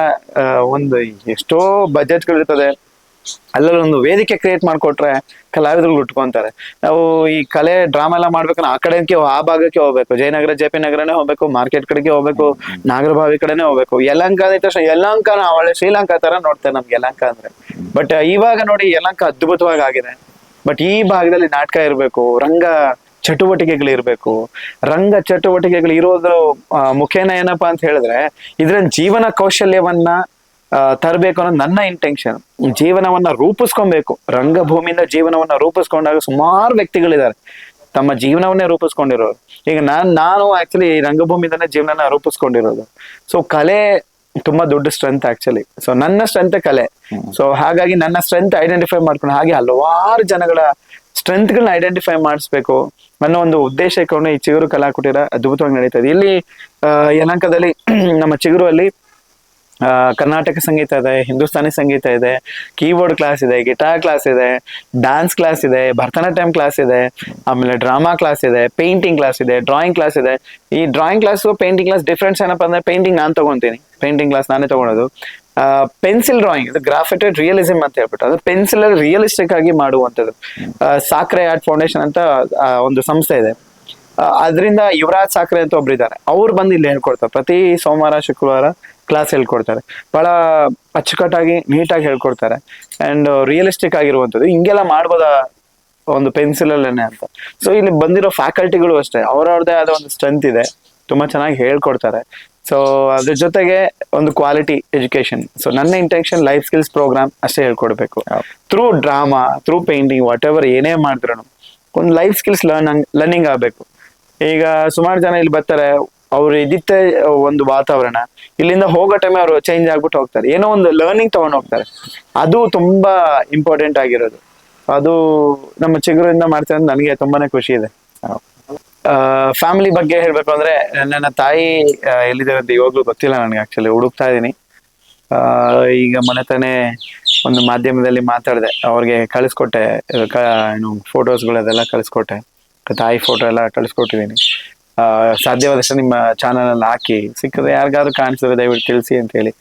ಒಂದು ಎಷ್ಟೋ ಬಜೆಟ್ಗಳಿರ್ತದೆ ಅಲ್ಲಲ್ಲಿ ಒಂದು ವೇದಿಕೆ ಕ್ರಿಯೇಟ್ ಮಾಡ್ಕೊಟ್ರೆ ಕಲಾವಿದ್ರು ಉಟ್ಕೊಂತಾರೆ. ನಾವು ಈ ಕಲೆ ಡ್ರಾಮಾ ಎಲ್ಲ ಮಾಡ್ಬೇಕಂದ್ರೆ ಆ ಕಡೆಗೆ ಆ ಭಾಗಕ್ಕೆ ಹೋಗ್ಬೇಕು. ಜಯನಗರ ಜೆ ಪಿ ನಗರನೇ ಹೋಗ್ಬೇಕು ಮಾರ್ಕೆಟ್ ಕಡೆಗೆ ಹೋಗ್ಬೇಕು ನಾಗರಭಾವಿ ಕಡೆನೆ ಹೋಗ್ಬೇಕು. ಯಲಂಕ ಅಂದ ತಕ್ಷಣ ಯಲಂಕ ಅವಳೆ ಶ್ರೀಲಂಕಾ ತರ ನೋಡ್ತಾರೆ ನಮ್ಗೆ ಯಲಂಕ ಅಂದ್ರೆ. ಬಟ್ ಇವಾಗ ನೋಡಿ ಯಲಂಕ ಅದ್ಭುತವಾಗಿ ಆಗಿದೆ. ಬಟ್ ಈ ಭಾಗದಲ್ಲಿ ನಾಟಕ ಇರಬೇಕು ರಂಗ ಚಟುವಟಿಕೆಗಳು ಇರಬೇಕು ರಂಗ ಚಟುವಟಿಕೆಗಳು ಇರೋದ್ರ ಮುಖೇನ ಏನಪ್ಪಾ ಅಂತ ಹೇಳಿದ್ರೆ ಇದ್ರ ಜೀವನ ಕೌಶಲ್ಯವನ್ನ ತರಬೇಕು ಅನ್ನೋದು ನನ್ನ ಇಂಟೆನ್ಷನ್ ಜೀವನವನ್ನ ರೂಪಿಸ್ಕೊಬೇಕು. ರಂಗಭೂಮಿಯಿಂದ ಜೀವನವನ್ನ ರೂಪಿಸ್ಕೊಂಡಾಗ ಸುಮಾರು ವ್ಯಕ್ತಿಗಳಿದ್ದಾರೆ. ತಮ್ಮ ಜೀವನವನ್ನೇ ರೂಪಿಸ್ಕೊಂಡಿರೋರು. ಈಗ ನಾನ್ ನಾನು ಆಕ್ಚುಲಿ ರಂಗಭೂಮಿಯಿಂದನೇ ಜೀವನನ ರೂಪಿಸ್ಕೊಂಡಿರೋದು. ಸೊ ಕಲೆ ತುಂಬಾ ದೊಡ್ಡ ಸ್ಟ್ರೆಂತ್ ಆಕ್ಚುಲಿ ಸೊ ನನ್ನ ಸ್ಟ್ರೆಂತ್ ಕಲೆ. ಸೊ ಹಾಗಾಗಿ ನನ್ನ ಸ್ಟ್ರೆಂತ್ ಐಡೆಂಟಿಫೈ ಮಾಡ್ಕೊಂಡು ಹಾಗೆ ಹಲವಾರು ಜನಗಳ ಸ್ಟ್ರೆಂತ್ಗಳನ್ನ ಐಡೆಂಟಿಫೈ ಮಾಡಿಸ್ಬೇಕು ಅನ್ನೋ ಒಂದು ಉದ್ದೇಶ ಇಟ್ಕೊಂಡು ಈ ಚಿಗುರು ಕಲಾ ಕುಟೀರ ಅದ್ಭುತವಾಗಿ ನಡೀತದೆ ಇಲ್ಲಿ ಅಹ್ ಯಲಂಕದಲ್ಲಿ ನಮ್ಮ ಚಿಗುರು ಅಲ್ಲಿ ಕರ್ನಾಟಕ ಸಂಗೀತ ಇದೆ, ಹಿಂದೂಸ್ತಾನಿ ಸಂಗೀತ ಇದೆ, ಕೀಬೋರ್ಡ್ ಕ್ಲಾಸ್ ಇದೆ, ಗಿಟಾರ್ ಕ್ಲಾಸ್ ಇದೆ, ಡ್ಯಾನ್ಸ್ ಕ್ಲಾಸ್ ಇದೆ, ಭರತನಾಟ್ಯಂ ಕ್ಲಾಸ್ ಇದೆ, ಆಮೇಲೆ ಡ್ರಾಮಾ ಕ್ಲಾಸ್ ಇದೆ, ಪೇಂಟಿಂಗ್ ಕ್ಲಾಸ್ ಇದೆ, ಡ್ರಾಯಿಂಗ್ ಕ್ಲಾಸ್ ಇದೆ. ಈ drawing class painting class difference ಏನಪ್ಪ ಅಂದ್ರೆ ಪೇಂಟಿಂಗ್ ನಾನು ತಗೊಂತೀನಿ. ಪೇಂಟಿಂಗ್ ಕ್ಲಾಸ್ ನಾನೇ ತಗೊಳೋದು. ಪೆನ್ಸಿಲ್ ಡ್ರಾಯಿಂಗ್, ಇದು ಗ್ರಾಫಿಟೆಡ್ ರಿಯಲಿಸಮ್ ಅಂತ ಹೇಳ್ಬಿಟ್ಟು, ಅದು ಪೆನ್ಸಿಲ್ ರಿಯಲಿಸ್ಟಿಕ್ ಆಗಿ ಮಾಡುವಂಥದ್ದು. ಸಾಕ್ರೆ ಆರ್ಟ್ ಫೌಂಡೇಶನ್ ಅಂತ ಒಂದು ಸಂಸ್ಥೆ ಇದೆ. ಅದರಿಂದ ಯುವರಾಜ್ ಸಾಕ್ರೆ ಅಂತ ಒಬ್ರು ಇದ್ದಾರೆ ಅವ್ರು ಬಂದು ಇಲ್ಲಿ ಹೇಳ್ಕೊಡ್ತಾರೆ. ಪ್ರತಿ ಸೋಮವಾರ, ಶುಕ್ರವಾರ ಕ್ಲಾಸ್ ಹೇಳ್ಕೊಡ್ತಾರೆ. ಬಹಳ ಅಚ್ಚುಕಟ್ಟಾಗಿ ನೀಟಾಗಿ ಹೇಳ್ಕೊಡ್ತಾರೆ. ಅಂಡ್ ರಿಯಲಿಸ್ಟಿಕ್ ಆಗಿರುವಂಥದ್ದು. ಹಿಂಗೆಲ್ಲ ಮಾಡ್ಬೋದಾ ಒಂದು ಪೆನ್ಸಿಲ್ ಅಲ್ಲೇನೆ ಅಂತ. ಸೊ ಇಲ್ಲಿ ಬಂದಿರೋ ಫ್ಯಾಕಲ್ಟಿಗಳು ಅಷ್ಟೇ. ಅವ್ರವ್ರದೇ ಆದ ಒಂದು ಸ್ಟ್ರೆಂತ್ ಇದೆ. ತುಂಬಾ ಚೆನ್ನಾಗಿ ಹೇಳ್ಕೊಡ್ತಾರೆ. ಸೊ ಅದ್ರ ಜೊತೆಗೆ ಒಂದು ಕ್ವಾಲಿಟಿ ಎಜುಕೇಶನ್ ಸೊ ನನ್ನ ಇಂಟೆನ್ಷನ್ ಲೈಫ್ ಸ್ಕಿಲ್ಸ್ ಪ್ರೋಗ್ರಾಮ್ ಅಷ್ಟೇ ಹೇಳ್ಕೊಡ್ಬೇಕು. Through drama through painting whatever ಏನೇ ಮಾಡಿದ್ರು ಒಂದು ಲೈಫ್ ಸ್ಕಿಲ್ಸ್ ಲರ್ನ್ ಲರ್ನಿಂಗ್ ಆಗಬೇಕು. ಈಗ ಸುಮಾರು ಜನ ಇಲ್ಲಿ ಬರ್ತಾರೆ ಅವ್ರು ಇದಿತ್ತ ಒಂದು ವಾತಾವರಣ. ಇಲ್ಲಿಂದ ಹೋಗೋ ಟೈಮ್ ಅವರು ಚೇಂಜ್ ಆಗ್ಬಿಟ್ಟು ಹೋಗ್ತಾರೆ. ಏನೋ ಒಂದು ಲರ್ನಿಂಗ್ ತಗೊಂಡು ಹೋಗ್ತಾರೆ. ಅದು ತುಂಬಾ ಇಂಪಾರ್ಟೆಂಟ್ ಆಗಿರೋದು. ಅದು ನಮ್ಮ ಚಿಗುರಿಂದ ಮಾಡ್ತಾರೆ ನನಗೆ ತುಂಬಾನೇ ಖುಷಿ ಇದೆ. ಫ್ಯಾಮಿಲಿ ಬಗ್ಗೆ ಹೇಳ್ಬೇಕು ಅಂದ್ರೆ ನನ್ನ ತಾಯಿ ಎಲ್ಲಿದ್ದಾರೆ ಅಂತ ಇವಾಗ್ಲೂ ಗೊತ್ತಿಲ್ಲ ನನಗೆ ಆಕ್ಚುಲಿ ಹುಡುಕ್ತಾ ಇದೀನಿ. ಆ, ಈಗ ಮನೆತನೇ ತಾನೇ ಒಂದು ಮಾಧ್ಯಮದಲ್ಲಿ ಮಾತಾಡಿದೆ. ಅವ್ರಿಗೆ ಕಳಿಸ್ಕೊಟ್ಟೆ ಏನು ಫೋಟೋಸ್ಗಳದೆಲ್ಲ ಕಳಿಸ್ಕೊಟ್ಟೆ. ತಾಯಿ ಫೋಟೋ ಎಲ್ಲ ಕಳಿಸ್ಕೊಟ್ಟಿದ್ದೀನಿ ಸಾಧ್ಯವಾದಷ್ಟು ನಿಮ್ಮ ಚಾನಲ್ ಅಲ್ಲಿ ಹಾಕಿ. ಸಿಕ್ಕಿದ್ರೆ ಯಾರಿಗಾದ್ರೂ ಕಾಣಿಸಿದ್ರೆ ದಯವಿಟ್ಟು ತಿಳಿಸಿ ಅಂತ ಹೇಳಿ.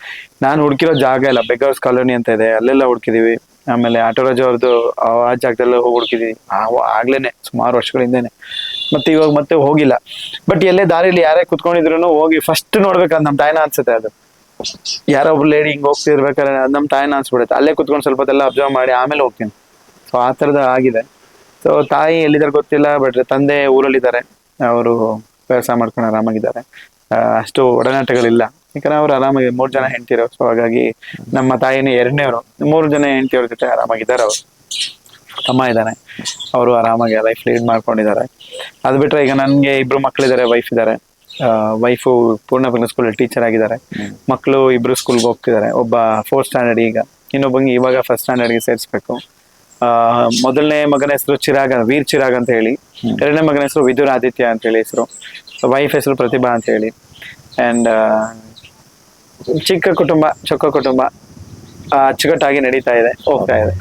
ನಾನು ಹುಡುಕಿರೋ ಜಾಗ ಇಲ್ಲ ಬೆಗರ್ಸ್ ಕಾಲೋನಿ ಅಂತ ಇದೆ, ಅಲ್ಲೆಲ್ಲ ಹುಡುಕಿದೀವಿ. ಆಮೇಲೆ ಆಟೋರಾಜ್ ಅವ್ರದ್ದು ಆ ಜಾಗದಲ್ಲ ಹೋಗಿ ಹುಡುಕಿದೀವಿ ಆಗ್ಲೇನೆ, ಸುಮಾರು ವರ್ಷಗಳಿಂದೇನೆ ಮತ್ತೆ ಇವಾಗ ಮತ್ತೆ ಹೋಗಿಲ್ಲ. ಬಟ್ ಎಲ್ಲೇ ದಾರಿಲಿ ಯಾರೇ ಕುತ್ಕೊಂಡಿದ್ರು ಹೋಗಿ ಫಸ್ಟ್ ನೋಡ್ಬೇಕಂತ ನಮ್ಮ ತಾಯಿನ ಅನ್ಸುತ್ತೆ ಅದು. ಯಾರೋ ಒಬ್ರು ಲೇಡಿ ಹಿಂಗ್ ಹೋಗ್ತಿರ್ಬೇಕಾದ್ರೆ ಅದ್ ನಮ್ ತಾಯಿನ ಅನ್ಸ್ಬಿಡುತ್ತೆ. ಅಲ್ಲೇ ಕುತ್ಕೊಂಡು ಸ್ವಲ್ಪ ಎಲ್ಲ ಅಬ್ಸರ್ವ್ ಮಾಡಿ ಆಮೇಲೆ ಹೋಗ್ತೀನಿ. ಸೊ ಆ ಥರದ ಆಗಿದೆ. ಸೊ ತಾಯಿ ಎಲ್ಲಿದ್ದಾರೆ ಗೊತ್ತಿಲ್ಲ ಬಟ್ ತಂದೆ ಊರಲ್ಲಿದ್ದಾರೆ. ಅವರು ಕೆಲಸ ಮಾಡ್ಕೊಂಡು ಆರಾಮಾಗಿದ್ದಾರೆ. ಅಷ್ಟು ಒಡನಾಟಗಳಿಲ್ಲ. ಯಾಕಂದ್ರೆ ಅವ್ರು ಆರಾಮಾಗಿ ಮೂರ್ ಜನ ಹೆಂಡತಿರು. ಸೊ ಹಾಗಾಗಿ ನಮ್ಮ ತಾಯಿನೇ ಎರಡನೇವರು. ಮೂರು ಜನ ಹೆಂಡತಿಯವ್ರ ಜೊತೆ ಆರಾಮಾಗಿದ್ದಾರೆ ಅವರು. ತಮ್ಮ ಇದ್ದಾರೆ. ಅವರು ಆರಾಮಾಗಿ ಲೈಫ್ ಲೀಡ್ ಮಾಡ್ಕೊಂಡಿದ್ದಾರೆ. ಅದು ಬಿಟ್ರೆ ಈಗ ನನಗೆ ಇಬ್ರು ಮಕ್ಳಿದ್ದಾರೆ ವೈಫ್ ಇದ್ದಾರೆ. ವೈಫು ಪೂರ್ಣ ಪೂರ್ಣ ಸ್ಕೂಲ್ ಟೀಚರ್ ಆಗಿದ್ದಾರೆ. ಮಕ್ಕಳು ಇಬ್ರು ಸ್ಕೂಲ್ಗೆ ಹೋಗ್ತಿದ್ದಾರೆ. ಒಬ್ಬ ಫೋರ್ತ್ ಸ್ಟ್ಯಾಂಡರ್ಡ್ ಈಗ. ಇನ್ನೊಬ್ಬಂಗೆ ಇವಾಗ ಫಸ್ಟ್ ಸ್ಟ್ಯಾಂಡರ್ಡ್ಗೆ ಸೇರಿಸ್ಬೇಕು. ಆ, ಮೊದಲನೇ ಮಗನ ಹೆಸರು ಚಿರಾಗ ವೀರ್ ಚಿರಾಗ್ ಅಂತ ಹೇಳಿ. ಎರಡನೇ ಮಗನ ಹೆಸರು ವಿದುರ್ ಆದಿತ್ಯ ಅಂತ ಹೇಳಿ ಹೆಸರು. ವೈಫ್ ಹೆಸರು ಪ್ರತಿಭಾ ಅಂತ ಹೇಳಿ. ಅಂಡ್ ಚಿಕ್ಕ ಕುಟುಂಬ ಚೊಕ್ಕ ಕುಟುಂಬ ಅಚ್ಚುಕಟ್ಟಾಗಿ ನಡೀತಾ ಇದೆ ಹೋಗ್ತಾ ಇದೆ.